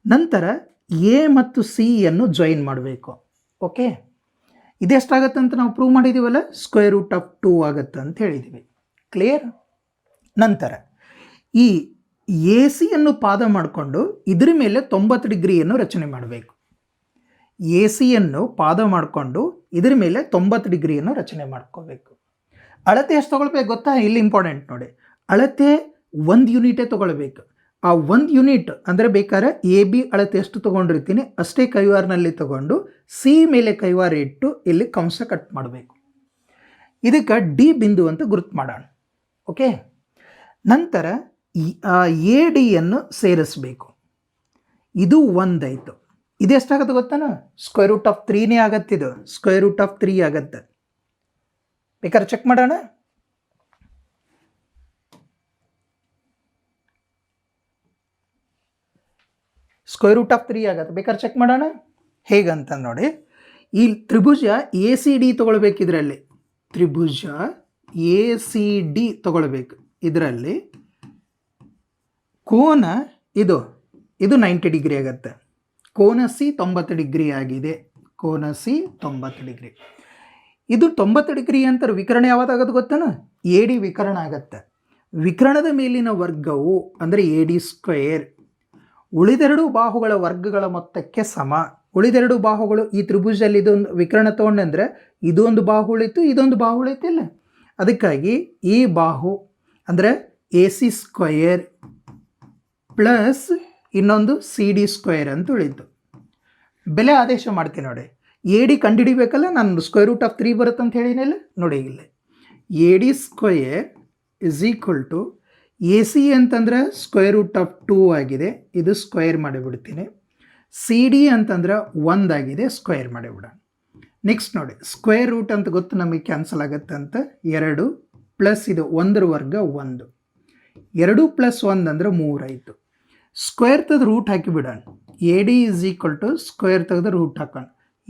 [SPEAKER 1] ನಂತರ ಎ ಮತ್ತು ಸಿಯನ್ನು ಜಾಯಿನ್ ಮಾಡಬೇಕು. ಓಕೆ ಇದೆಷ್ಟಾಗತ್ತೆ ಅಂತ ನಾವು ಪ್ರೂವ್ ಮಾಡಿದ್ದೀವಲ್ಲ ಸ್ಕ್ವೇರ್ ರೂಟ್ ಆಫ್ ಟೂ ಆಗುತ್ತೆ ಅಂತ ಹೇಳಿದ್ದೀವಿ ಕ್ಲಿಯರ್ ನಂತರ ಈ ಎ ಸಿಯನ್ನು ಪಾದ ಮಾಡಿಕೊಂಡು ಇದ್ರ ಮೇಲೆ ತೊಂಬತ್ತು ಡಿಗ್ರಿಯನ್ನು ರಚನೆ ಮಾಡಬೇಕು. ಎ ಸಿಯನ್ನು ಪಾದ ಮಾಡಿಕೊಂಡು ಇದ್ರ ಮೇಲೆ ತೊಂಬತ್ತು ಡಿಗ್ರಿಯನ್ನು ರಚನೆ ಮಾಡ್ಕೋಬೇಕು. ಅಳತೆ ಎಷ್ಟು ತೊಗೊಳ್ಬೇಕು ಗೊತ್ತಾ? ಇಲ್ಲಿ ಇಂಪಾರ್ಟೆಂಟ್ ನೋಡಿ. ಅಳತೆ ಒಂದು ಯೂನಿಟೇ ತೊಗೊಳ್ಬೇಕು. ಆ ಒಂದು ಯೂನಿಟ್ ಅಂದರೆ ಬೇಕಾದ್ರೆ ಎ ಬಿ ಅಳತೆ ಎಷ್ಟು ತೊಗೊಂಡಿರ್ತೀನಿ ಅಷ್ಟೇ ಕೈವಾರ್ನಲ್ಲಿ ತಗೊಂಡು ಸಿ ಮೇಲೆ ಕೈವಾರ ಇಟ್ಟು ಇಲ್ಲಿ ಕಂಸ ಕಟ್ ಮಾಡಬೇಕು. ಇದಕ್ಕೆ ಡಿ ಬಿಂದು ಅಂತ ಗುರುತು ಮಾಡೋಣ. ಓಕೆ ನಂತರ ಎ ಡಿಯನ್ನು ಸೇರಿಸಬೇಕು. ಇದು ಒಂದಾಯಿತು. ಇದೆಷ್ಟಾಗತ್ತೆ ಗೊತ್ತಾನ ಸ್ಕ್ವೇರ್ ರೂಟ್ ಆಫ್ ತ್ರೀನೇ ಇದು. ಸ್ಕ್ವೇರ್ ರೂಟ್ ಆಫ್ ತ್ರೀ ಆಗತ್ತೆ. ಬೇಕಾದ್ರೆ ಚೆಕ್ ಮಾಡೋಣ? ಸ್ಕ್ವೇರ್ ರೂಟ್ ಆಫ್ ತ್ರೀ ಆಗತ್ತೆ. ಬೇಕಾದ್ರೆ ಚೆಕ್ ಮಾಡೋಣ? ಹೇಗಂತ ನೋಡಿ. ಈ ತ್ರಿಭುಜ ಎ ಸಿ ಡಿ ತೊಗೊಳ್ಬೇಕು ಇದರಲ್ಲಿ. ತ್ರಿಭುಜ ಎ ಸಿ ಡಿ ತೊಗೊಳ್ಬೇಕು ಇದರಲ್ಲಿ. ಕೋನ ಇದು. ಇದು ನೈಂಟಿ ಡಿಗ್ರಿ ಆಗುತ್ತೆ. ಕೋನ ಸಿ ತೊಂಬತ್ತು ಡಿಗ್ರಿ ಆಗಿದೆ. ಕೋನ ಸಿ ತೊಂಬತ್ತು ಡಿಗ್ರಿ. ಇದು ತೊಂಬತ್ತು ಡಿಗ್ರಿ ಅಂತಾರೆ ವಿಕರಣ ಯಾವ್ದಾಗದು ಗೊತ್ತೇನು? ಎ ಡಿ ವಿಕರಣ ಆಗತ್ತೆ. ವಿಕರಣದ ಮೇಲಿನ ವರ್ಗವು ಅಂದರೆ ಎ ಡಿ ಸ್ಕ್ವೇರ್. ಉಳಿದೆರಡು ಬಾಹುಗಳ ವರ್ಗಗಳ ಮೊತ್ತಕ್ಕೆ ಸಮ. ಉಳಿದೆರಡು ಬಾಹುಗಳು ಈ ತ್ರಿಭುಜದಲ್ಲಿ ಇದೊಂದು ವಿಕರಣ ತೊಗೊಂಡಂದರೆ ಇದೊಂದು ಬಾಹು ಉಳಿತು ಇದೊಂದು ಬಾಹು ಉಳಿತಿಲ್ಲ ಅದಕ್ಕಾಗಿ ಈ ಬಾಹು ಅಂದರೆ ಎ ಸಿ ಸ್ಕ್ವಯರ್ ಪ್ಲಸ್ ಇನ್ನೊಂದು ಸಿ ಡಿ ಸ್ಕ್ವೇರ್ ಅಂತ ಉಳಿತು ಬೆಲೆ ಆದೇಶ ಮಾಡ್ತೀನಿ ನೋಡಿ. ಎ ಡಿ ಕಂಡುಹಿಡಿಬೇಕಲ್ಲ? ನಾನು ಸ್ಕ್ವೇರ್ ರೂಟ್ ಆಫ್ ತ್ರೀ ಬರುತ್ತೆ ಅಂತ ಹೇಳಿನಲ್ಲ ನೋಡಿ ಇಲ್ಲಿ. A D square is equal to A C ಅಂತಂದ್ರೆ ಸ್ಕ್ವೇರ್ ರೂಟ್ ಆಫ್ ಟೂ ಆಗಿದೆ. ಇದು ಸ್ಕ್ವೇರ್ ಮಾಡಿಬಿಡ್ತೀನಿ. ಸಿ ಡಿ ಅಂತಂದ್ರೆ ಒಂದಾಗಿದೆ ಸ್ಕ್ವೇರ್ ಮಾಡಿಬಿಡೋಣ. ನೆಕ್ಸ್ಟ್ ನೋಡಿ. ಸ್ಕ್ವೇರ್ ರೂಟ್ ಅಂತ ಗೊತ್ತು ನಮಗೆ ಕ್ಯಾನ್ಸಲ್ ಆಗುತ್ತೆ ಅಂತ ಎರಡು ಪ್ಲಸ್ ಇದು ಒಂದರ ವರ್ಗ ಒಂದು. ಎರಡು ಪ್ಲಸ್ ಒಂದು ಅಂದರೆ ಮೂರಾಯಿತು ಸ್ಕ್ವೇರ್ ತೆಗೆದು root ಹಾಕಿಬಿಡೋಣ A D is equal to square ತೆಗೆದು ರೂಟ್ ಹಾಕೋಣ.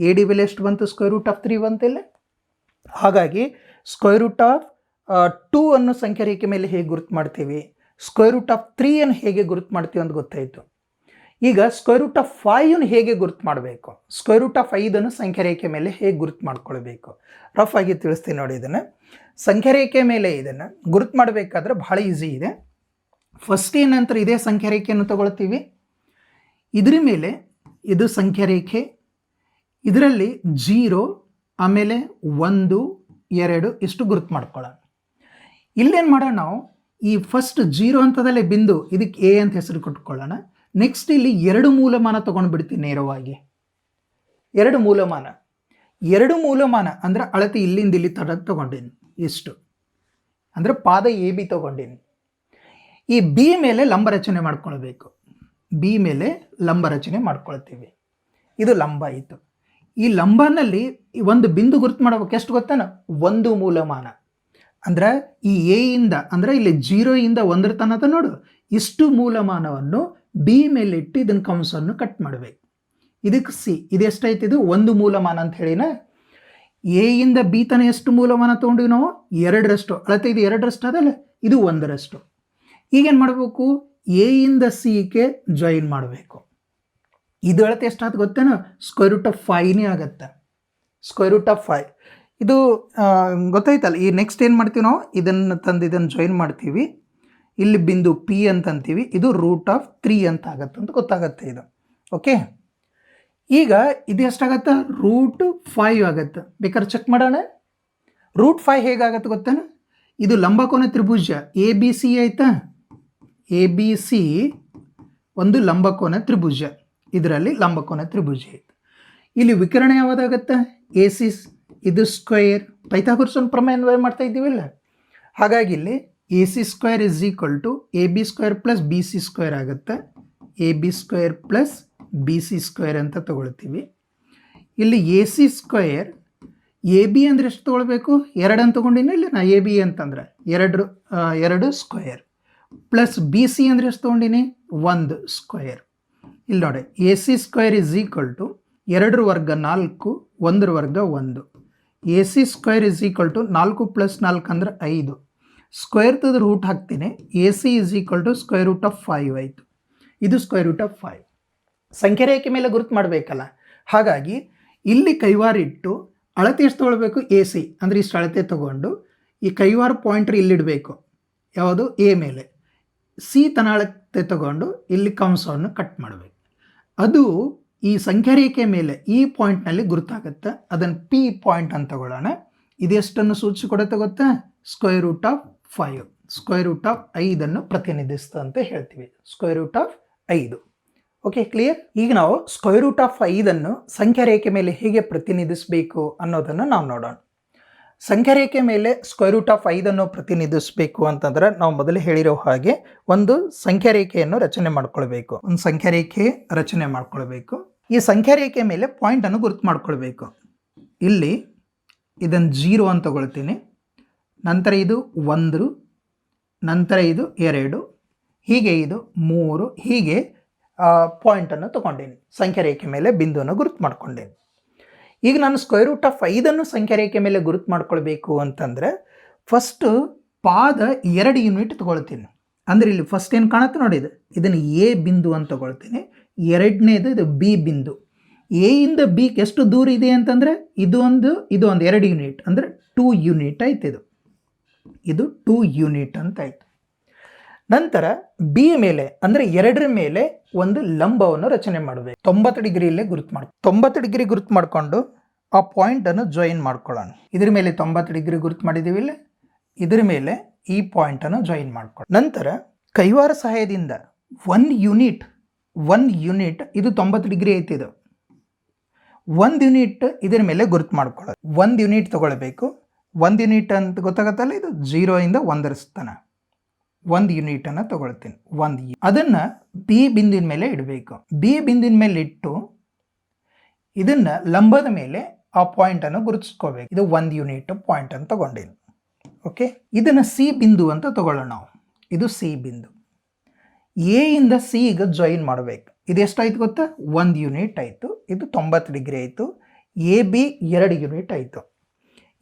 [SPEAKER 1] ಎ ಡಿ ಬೆಲೆ ಎಷ್ಟು ಬಂತು? ಸ್ಕ್ವೇರ್ ರೂಟ್ ಆಫ್ ತ್ರೀ ಬಂತಿಲ್ಲ ಹಾಗಾಗಿ ಸ್ಕ್ವೇರ್ ರೂಟ್ ಆಫ್ ಟೂ ಅನ್ನೋ ಸಂಖ್ಯೆ ರೇಖೆ ಮೇಲೆ ಹೇಗೆ ಗುರುತು ಮಾಡ್ತೀವಿ? ಸ್ಕ್ವೇರ್ ರೂಟ್ ಆಫ್ ತ್ರೀಯನ್ನು ಹೇಗೆ ಗುರುತು ಮಾಡ್ತೀವಿ ಅಂತ ಗೊತ್ತಾಯಿತು. ಈಗ ಸ್ಕ್ವೇರ್ ರೂಟ್ ಆಫ್ ಫೈವನ್ನು ಹೇಗೆ ಗುರುತು ಮಾಡಬೇಕು? ಸ್ಕ್ವೇರ್ ರೂಟ್ ಆಫ್ ಐದನ್ನು ಸಂಖ್ಯೆ ರೇಖೆ ಮೇಲೆ ಹೇಗೆ ಗುರುತು ಮಾಡ್ಕೊಳ್ಬೇಕು? ರಫ್ ಆಗಿ ತಿಳಿಸ್ತೀನಿ ನೋಡಿ ಇದನ್ನು. ಸಂಖ್ಯೆ ರೇಖೆ ಮೇಲೆ ಇದನ್ನು ಗುರುತು ಮಾಡಬೇಕಾದ್ರೆ ಭಾಳ ಈಸಿ ಇದೆ. ಫಸ್ಟ್ ಏನಂತರ ಇದೇ ಸಂಖ್ಯಾ ರೇಖೆಯನ್ನು ತಗೊಳ್ತೀವಿ. ಇದ್ರ ಮೇಲೆ ಇದು ಸಂಖ್ಯಾ ರೇಖೆ ಇದರಲ್ಲಿ ಜೀರೋ, ಆಮೇಲೆ ಒಂದು, ಎರಡು, ಇಷ್ಟು ಗುರುತು ಮಾಡ್ಕೊಳ್ಳೋಣ. ಇಲ್ಲೇನು ಮಾಡೋಣ ನಾವು? ಈ ಫಸ್ಟ್ ಜೀರೋ ಅಂತದಲ್ಲೇ ಬಿಂದು, ಇದಕ್ಕೆ ಎ ಅಂತ ಹೆಸರು ಕೊಟ್ಕೊಳ್ಳೋಣ. ನೆಕ್ಸ್ಟ್ ಇಲ್ಲಿ ಎರಡು ಮೂಲಮಾನ ತೊಗೊಂಡ್ಬಿಡ್ತೀನಿ ನೇರವಾಗಿ. ಎರಡು ಮೂಲಮಾನ. ಎರಡು ಮೂಲಮಾನ ಅಂದರೆ ಅಳತೆ ಇಲ್ಲಿಂದ ಇಲ್ಲಿ ತಡ ತೊಗೊಂಡೀನಿ, ಇಷ್ಟು. ಅಂದರೆ ಪಾದ ಎ ಬಿ ತೊಗೊಂಡೀನಿ. ಈ ಬಿ ಮೇಲೆ ಲಂಬ ರಚನೆ ಮಾಡ್ಕೊಳ್ಬೇಕು. ಬಿ ಮೇಲೆ ಲಂಬ ರಚನೆ ಮಾಡ್ಕೊಳ್ತೀವಿ. ಇದು ಲಂಬ ಇತ್ತು ಈ ಲಂಬನಲ್ಲಿ ಒಂದು ಬಿಂದು ಗುರುತು ಮಾಡ್ಬೇಕು ಎಷ್ಟು ಗೊತ್ತಾನ? ಒಂದು ಮೂಲಮಾನ. ಅಂದ್ರೆ ಈ ಎ ಇಂದ, ಅಂದರೆ ಇಲ್ಲಿ ಜೀರೋ ಇಂದ ಒಂದರ ತನಕ ನೋಡು, ಇಷ್ಟು ಮೂಲಮಾನವನ್ನು ಬಿ ಮೇಲೆ ಇಟ್ಟು ಇದನ್ನ ಕಂಸವನ್ನು ಕಟ್ ಮಾಡಬೇಕು. ಇದಕ್ಕೆ ಸಿ ಇದೆಷ್ಟೈತೆ ಇದು? ಒಂದು ಮೂಲಮಾನ ಅಂತ ಹೇಳಿನ? ಎ ಇಂದ ಬಿ ತನ ಎಷ್ಟು ಮೂಲಮಾನ ತೊಗೊಂಡಿವಿ ನಾವು? ಎರಡರಷ್ಟು. ಅಳತೆ ಇದು ಎರಡರಷ್ಟು ಅದಲ್ಲ, ಇದು ಒಂದರಷ್ಟು. ಈಗೇನು ಮಾಡಬೇಕು? ಎ ಇಂದ ಸಿ ಸಿಗೆ ಜಾಯಿನ್ ಮಾಡಬೇಕು. ಇದು ಅಳತೆ ಎಷ್ಟಾಯ್ತು ಗೊತ್ತೇನು? ಸ್ಕ್ವೇರ್ ರೂಟ್ ಆಫ್ ಫೈನೇ ಆಗುತ್ತೆ. ಸ್ಕ್ವೇರ್ ರೂಟ್ ಆಫ್ ಫೈವ್ ಇದು ಗೊತ್ತಾಯ್ತಲ್ಲ? ಈ ನೆಕ್ಸ್ಟ್ ಏನು ಮಾಡ್ತೀವಿ ನಾವು? ಇದನ್ನು ತಂದು ಇದನ್ನು ಜಾಯಿನ್ ಮಾಡ್ತೀವಿ. ಇಲ್ಲಿ ಬಿಂದು ಪಿ ಅಂತ ಅಂತೀವಿ. ಇದು ರೂಟ್ ಆಫ್ ತ್ರೀ ಅಂತ ಆಗತ್ತೆ ಅಂತ ಗೊತ್ತಾಗತ್ತೆ ಇದು. ಓಕೆ ಈಗ ಇದು ಎಷ್ಟಾಗತ್ತೆ? ರೂಟ್ ಫೈವ್ ಆಗತ್ತೆ. ಬೇಕಾದ್ರೆ ಚೆಕ್ ಮಾಡೋಣ. ರೂಟ್ ಫೈವ್ ಹೇಗಾಗತ್ತೆ ಗೊತ್ತೇನು? ಇದು ಲಂಬಕೋನ ತ್ರಿಭುಜ. ಎ ಬಿ ಸಿ ಆಯ್ತಾ ಎ ಬಿ ಸಿ ಒಂದು ಲಂಬಕೋನ ತ್ರಿಭುಜ. ಇದರಲ್ಲಿ ಲಂಬಕೋನ ತ್ರಿಭುಜ ಇತ್ತು. ಇಲ್ಲಿ ವಿಕರಣ ಯಾವ್ದಾಗತ್ತೆ? ಎ ಸಿ ಇದು ಸ್ಕ್ವೇರ್ ಪೈಥಾಗುರ್ಸನ್ ಪ್ರಮೇಯ ಮಾಡ್ತಾ ಇದ್ದೀವಲ್ಲ? ಹಾಗಾಗಿ ಇಲ್ಲಿ A C square is equal to A B square plus B C square ಆಗುತ್ತೆ. A B square plus B C square ಅಂತ ತಗೊಳ್ತೀವಿ. ಇಲ್ಲಿ A C square A B ಅಂದರೆ ಎಷ್ಟು ತೊಗೊಳ್ಬೇಕು? ಎರಡು ಅಂತ ತೊಗೊಂಡಿನಿ ಇಲ್ಲ ನಾ ಎ ಬಿ ಅಂತಂದ್ರೆ? ಎರಡು ಎರಡು ಸ್ಕ್ವೇರ್ ಪ್ಲಸ್ ಬಿ ಸಿ ಅಂದರೆ ಎಷ್ಟು ತೊಗೊಂಡಿನಿ? ಒಂದು ಸ್ಕ್ವೇರ್ ಇಲ್ಲಿ ನೋಡಿ A C square is equal to ಎರಡರ ವರ್ಗ ನಾಲ್ಕು ಒಂದರ ವರ್ಗ ಒಂದು. A C square is equal to ನಾಲ್ಕು ಪ್ಲಸ್ ನಾಲ್ಕು ಅಂದ್ರೆ ಐದು. ಸ್ಕ್ವೇರ್ ತದ ರೂಟ್ ಹಾಕ್ತೀನಿ. A C is equal to square root of five ಆಯಿತು. ಇದು ಸ್ಕ್ವೇರ್ ರೂಟ್ ಆಫ್ ಫೈವ್ ಸಂಖ್ಯೆ ರೇಖೆ ಮೇಲೆ ಗುರುತು ಮಾಡಬೇಕಲ್ಲ? ಹಾಗಾಗಿ ಇಲ್ಲಿ ಕೈವಾರ ಇಟ್ಟು ಅಳತೆ ಎಷ್ಟು ತೊಗೊಳ್ಬೇಕು? ಎ ಸಿ ಅಂದರೆ ಇಷ್ಟು ಅಳತೆ ತಗೊಂಡು ಈ ಕೈವಾರ ಪಾಯಿಂಟ್ರ್ ಇಲ್ಲಿಡಬೇಕು. ಯಾವುದು? ಎ ಮೇಲೆ. ಸಿ ತನಾಳತೆ ತಗೊಂಡು ಇಲ್ಲಿ ಕಂಸವನ್ನು ಕಟ್ ಮಾಡಬೇಕು. ಅದು ಈ ಸಂಖ್ಯಾ ರೇಖೆ ಮೇಲೆ ಈ ಪಾಯಿಂಟ್ನಲ್ಲಿ ಗುರುತಾಗುತ್ತೆ. ಅದನ್ನು ಪಿ ಪಾಯಿಂಟ್ ಅಂತ ತಗೊಳ್ಳೋಣ. ಇದೆಷ್ಟನ್ನು ಸೂಚಿಸಿಕೊಡುತ್ತೆ ಗೊತ್ತಾ? Square root of five square root of ಐದನ್ನು ಪ್ರತಿನಿಧಿಸ್ತಾ ಅಂತ ಹೇಳ್ತೀವಿ. ಸ್ಕ್ವೇರ್ ರೂಟ್ ಆಫ್ ಐದು. ಓಕೆ ಕ್ಲಿಯರ್ ಈಗ ನಾವು ಸ್ಕ್ವೇರ್ ರೂಟ್ ಆಫ್ ಐದನ್ನು ಸಂಖ್ಯಾ ರೇಖೆ ಮೇಲೆ ಹೇಗೆ ಪ್ರತಿನಿಧಿಸಬೇಕು ಅನ್ನೋದನ್ನು ನಾವು ನೋಡೋಣ. ಸಂಖ್ಯಾ ರೇಖೆ ಮೇಲೆ ಸ್ಕ್ವೇರ್ ರೂಟ್ ಆಫ್ ಐದನ್ನು ಪ್ರತಿನಿಧಿಸಬೇಕು ಅಂತಂದ್ರೆ ನಾವು ಮೊದಲು ಹೇಳಿರೋ ಹಾಗೆ ಒಂದು ಸಂಖ್ಯಾರೇಖೆಯನ್ನು ರಚನೆ ಮಾಡ್ಕೊಳ್ಬೇಕು. ಒಂದು ಸಂಖ್ಯಾ ರೇಖೆ ರಚನೆ ಮಾಡ್ಕೊಳ್ಬೇಕು. ಈ ಸಂಖ್ಯಾ ರೇಖೆ ಮೇಲೆ ಪಾಯಿಂಟನ್ನು ಗುರುತು ಮಾಡ್ಕೊಳ್ಬೇಕು. ಇಲ್ಲಿ ಇದನ್ನು ಜೀರೋ ಅಂತ ತಗೊಳ್ತೀನಿ. ನಂತರ ಇದು ಒಂದು, ನಂತರ ಇದು ಎರಡು, ಹೀಗೆ ಇದು ಮೂರು, ಹೀಗೆ ಪಾಯಿಂಟನ್ನು ತಗೊಂಡೇನೆ. ಸಂಖ್ಯಾ ರೇಖೆ ಮೇಲೆ ಬಿಂದುವನ್ನು ಗುರುತು ಮಾಡ್ಕೊಂಡೇನಿ. ಈಗ ನಾನು ಸ್ಕ್ವೇರ್ ರೂಟ್ ಆಫ್ ಐದನ್ನು ಸಂಖ್ಯಾ ರೇಖೆ ಮೇಲೆ ಗುರುತು ಮಾಡ್ಕೊಳ್ಬೇಕು ಅಂತಂದರೆ ಫಸ್ಟು ಪಾದ ಎರಡು ಯೂನಿಟ್ ತೊಗೊಳ್ತೀನಿ. ಅಂದರೆ ಇಲ್ಲಿ ಫಸ್ಟ್ ಏನು ಕಾಣುತ್ತೆ ನೋಡಿ ಇದು. ಇದನ್ನು ಎ ಬಿಂದು ಅಂತ ತೊಗೊಳ್ತೀನಿ. ಎರಡನೇದು ಇದು ಬಿ ಬಿಂದು. ಎ ಇಂದ ಬಿ ಎಷ್ಟು ದೂರ ಇದೆ ಅಂತಂದರೆ ಇದು ಒಂದು ಇದು ಒಂದು ಎರಡು ಯೂನಿಟ್ ಅಂದರೆ ಟೂ ಯೂನಿಟ್ ಆಯ್ತು ಇದು. ಇದು ಟೂ ಯೂನಿಟ್ ಅಂತ ಆಯಿತು. ನಂತರ ಬಿ ಮೇಲೆ, ಅಂದರೆ ಎರಡರ ಮೇಲೆ ಒಂದು ಲಂಬವನ್ನು ರಚನೆ ಮಾಡಬೇಕು ತೊಂಬತ್ತು ಡಿಗ್ರಿಯಲ್ಲೇ ಗುರುತು ಮಾಡಿ. ತೊಂಬತ್ತು ಡಿಗ್ರಿ ಗುರುತು ಮಾಡಿಕೊಂಡು ಆ ಪಾಯಿಂಟನ್ನು ಜಾಯಿನ್ ಮಾಡ್ಕೊಳ್ಳೋಣ. ಇದ್ರ ಮೇಲೆ ತೊಂಬತ್ತು ಡಿಗ್ರಿ ಗುರುತು ಮಾಡಿದ್ದೀವಿ ಇಲ್ಲ. ಇದ್ರ ಮೇಲೆ ಈ ಪಾಯಿಂಟನ್ನು ಜಾಯಿನ್ ಮಾಡ್ಕೊಳ್ಳಿ ನಂತರ ಕೈವಾರ ಸಹಾಯದಿಂದ ಒನ್ ಯೂನಿಟ್ ಒನ್ ಯೂನಿಟ್ ಇದು ತೊಂಬತ್ತು ಡಿಗ್ರಿ ಐತಿ ಇದು. ಒಂದು ಯೂನಿಟ್ ಇದರ ಮೇಲೆ ಗುರುತು ಮಾಡ್ಕೊಳ್ಳೋದು ಒಂದು ಯೂನಿಟ್ ತಗೊಳ್ಬೇಕು. ಒಂದು ಯೂನಿಟ್ ಅಂತ ಗೊತ್ತಾಗತ್ತಲ್ಲ ಇದು? ಜೀರೋಯಿಂದ ಒಂದರ ಸ್ಥಾನ ಒಂದು ಯೂನಿಟನ್ನು ತಗೊಳ್ತೀನಿ. ಒಂದು ಅದನ್ನು ಬಿ ಬಿಂದಿನ ಮೇಲೆ ಇಡಬೇಕು. ಬಿ ಬಿಂದಿನ ಮೇಲೆ ಇಟ್ಟು ಇದನ್ನು ಲಂಬದ ಮೇಲೆ ಆ ಪಾಯಿಂಟನ್ನು ಗುರುತಿಸ್ಕೋಬೇಕು. ಇದು ಒಂದು ಯೂನಿಟ್ ಪಾಯಿಂಟ್ ಅಂತ ತಗೊಂಡಿದ್ದೀನಿ ಓಕೆ ಇದನ್ನು ಸಿ ಬಿಂದು ಅಂತ ತಗೊಳ್ಳೋಣ ನಾವು. ಇದು ಸಿ ಬಿಂದು. ಎ ಇಂದ ಸಿ ಈಗ ಜಾಯಿನ್ ಮಾಡಬೇಕು. ಇದು ಎಷ್ಟಾಯ್ತು ಗೊತ್ತಾ? ಒಂದು ಯೂನಿಟ್ ಆಯಿತು. ಇದು ತೊಂಬತ್ತು ಡಿಗ್ರಿ ಆಯಿತು. ಎ ಬಿ ಎರಡು ಯೂನಿಟ್ ಆಯಿತು.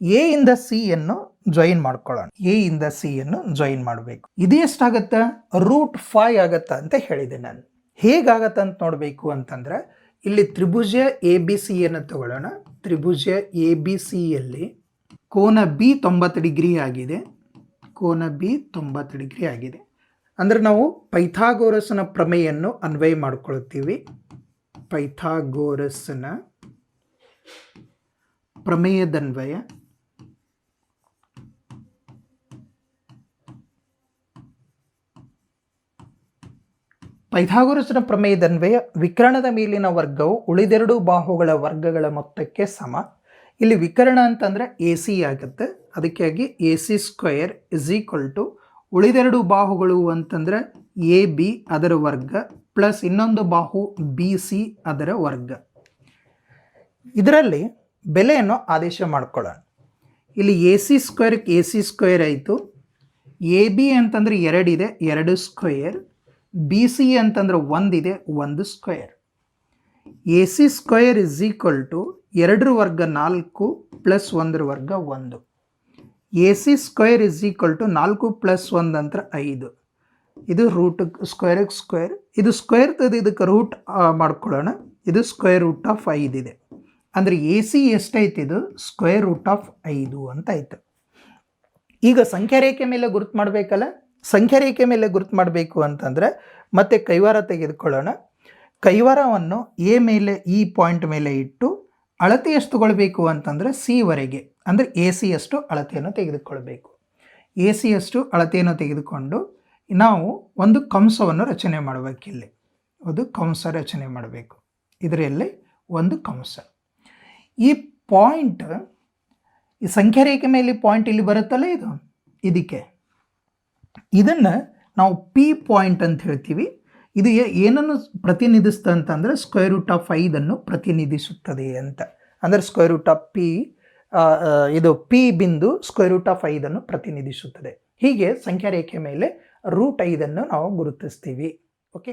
[SPEAKER 1] ಎ ಇಂದ ಸಿ ಅನ್ನು ಜಾಯಿನ್ ಮಾಡ್ಕೊಳ್ಳೋಣ. ಎ ಇಂದ ಸಿ ಅನ್ನು ಜಾಯಿನ್ ಮಾಡಬೇಕು. ಇದು ಎಷ್ಟಾಗತ್ತ? ರೂಟ್ ಫೈ ಆಗತ್ತಾ ಅಂತ ಹೇಳಿದೆ ನಾನು. ಹೇಗಾಗತ್ತ ಅಂತ ನೋಡಬೇಕು ಅಂತಂದ್ರೆ, ಇಲ್ಲಿ ತ್ರಿಭುಜ ಎ ಬಿ ಸಿ ಅನ್ನು ತಗೊಳ್ಳೋಣ. ತ್ರಿಭುಜ ಎ ಬಿ ಸಿಯಲ್ಲಿ ಕೋನ ಬಿ ತೊಂಬತ್ತು ಡಿಗ್ರಿ ಆಗಿದೆ. ಕೋನ ಬಿ ತೊಂಬತ್ತು ಡಿಗ್ರಿ ಆಗಿದೆ. ಅಂದರೆ ನಾವು ಪೈಥಾಗೋರಸ್ನ ಪ್ರಮೇಯನ್ನು ಅನ್ವಯ ಮಾಡ್ಕೊಳ್ತೀವಿ. ಪೈಥಾಗೋರಸ್ನ ಪ್ರಮೇಯದನ್ವಯ ಪೈಥಾಗೋರಸ್ನ ಪ್ರಮೇಯದನ್ವಯ ವಿಕರಣದ ಮೇಲಿನ ವರ್ಗವು ಉಳಿದೆರಡು ಬಾಹುಗಳ ವರ್ಗಗಳ ಮೊತ್ತಕ್ಕೆ ಸಮ. ಇಲ್ಲಿ ವಿಕರಣ ಅಂತಂದರೆ ಎ ಸಿ ಆಗುತ್ತೆ. ಅದಕ್ಕಾಗಿ A C square is equal to ಉಳಿದೆರಡು ಬಾಹುಗಳು ಅಂತಂದರೆ ಎ ಬಿ ಅದರ ವರ್ಗ ಪ್ಲಸ್ ಇನ್ನೊಂದು ಬಾಹು ಬಿ ಸಿ ಅದರ ವರ್ಗ. ಇದರಲ್ಲಿ ಬೆಲೆಯನ್ನು ಆದೇಶ ಮಾಡ್ಕೊಳ್ಳೋಣ. ಇಲ್ಲಿ ಎ ಸಿ ಸ್ಕ್ವೇರ್ಗೆ ಎ ಸಿ ಸ್ಕ್ವೇರ್ ಆಯಿತು. ಎ ಬಿ ಅಂತಂದರೆ ಎರಡಿದೆ ಎರಡು ಸ್ಕ್ವೇರ್. ಬಿ ಸಿ ಅಂತಂದ್ರೆ ಒಂದಿದೆ, ಒಂದು square A C square is equal to ಎರಡರ ವರ್ಗ ನಾಲ್ಕು ಪ್ಲಸ್ ಒಂದರ ವರ್ಗ ಒಂದು. A C square is equal to ನಾಲ್ಕು ಪ್ಲಸ್ ಒಂದು ಅಂತ ಐದು. ಇದು ರೂಟ್ ಸ್ಕ್ವೇರಿಗೆ ಸ್ಕ್ವೇರ್ ಇದು ಸ್ಕ್ವೇರ್ ತೆಗೆದು ಇದಕ್ಕೆ ರೂಟ್ ಮಾಡ್ಕೊಳ್ಳೋಣ. ಇದು ಸ್ಕ್ವೇರ್ ರೂಟ್ ಆಫ್ ಐದಿದೆ ಅಂದರೆ ಎ ಸಿ ಎಷ್ಟೈತೆ ಇದು? ಸ್ಕ್ವೇರ್ ರೂಟ್ ಆಫ್ ಐದು ಅಂತ ಆಯಿತು ಈಗ ಸಂಖ್ಯಾ ರೇಖೆ ಮೇಲೆ ಗುರುತು ಮಾಡಬೇಕಲ್ಲ? ಸಂಖ್ಯಾ ರೇಖೆ ಮೇಲೆ ಗುರುತು ಮಾಡಬೇಕು ಅಂತಂದರೆ ಮತ್ತೆ ಕೈವಾರ ತೆಗೆದುಕೊಳ್ಳೋಣ. ಕೈವಾರವನ್ನು ಎ ಮೇಲೆ ಈ ಪಾಯಿಂಟ್ ಮೇಲೆ ಇಟ್ಟು ಅಳತೆ ಎಷ್ಟು ತಗೊಳ್ಬೇಕು ಅಂತಂದರೆ ಸಿವರೆಗೆ ಅಂದರೆ ಎ ಸಿಯಷ್ಟು ಅಳತೆಯನ್ನು ತೆಗೆದುಕೊಳ್ಬೇಕು. ಎ ಸಿಯಷ್ಟು ಅಳತೆಯನ್ನು ತೆಗೆದುಕೊಂಡು ನಾವು ಒಂದು ಕಂಸವನ್ನು ರಚನೆ ಮಾಡಬೇಕಿಲ್ಲಿ ಅದು ಕಂಸ ರಚನೆ ಮಾಡಬೇಕು. ಇದರಲ್ಲಿ ಒಂದು ಕಂಸ. ಈ ಪಾಯಿಂಟ್, ಈ ಸಂಖ್ಯಾ ರೇಖೆ ಮೇಲೆ ಪಾಯಿಂಟ್ ಇಲ್ಲಿ ಬರುತ್ತಲ್ಲ ಇದು? ಇದಕ್ಕೆ. ಇದನ್ನು ನಾವು ಪಿ ಪಾಯಿಂಟ್ ಅಂತ ಹೇಳ್ತೀವಿ. ಇದು ಏನನ್ನು ಪ್ರತಿನಿಧಿಸ್ತ ಅಂತಂದರೆ ಸ್ಕ್ವೇರ್ ರೂಟ್ ಆಫ್ ಐದನ್ನು ಪ್ರತಿನಿಧಿಸುತ್ತದೆ ಅಂತ. ಅಂದರೆ ಸ್ಕ್ವೇರ್ ರೂಟ್ ಆಫ್ ಪಿ ಇದು ಪಿ ಬಿಂದು ಸ್ಕ್ವೇರ್ ರೂಟ್ ಆಫ್ ಐದನ್ನು ಪ್ರತಿನಿಧಿಸುತ್ತದೆ. ಹೀಗೆ ಸಂಖ್ಯಾ ರೇಖೆ ಮೇಲೆ ರೂಟ್ ಐದನ್ನು ನಾವು ಗುರುತಿಸ್ತೀವಿ. ಓಕೆ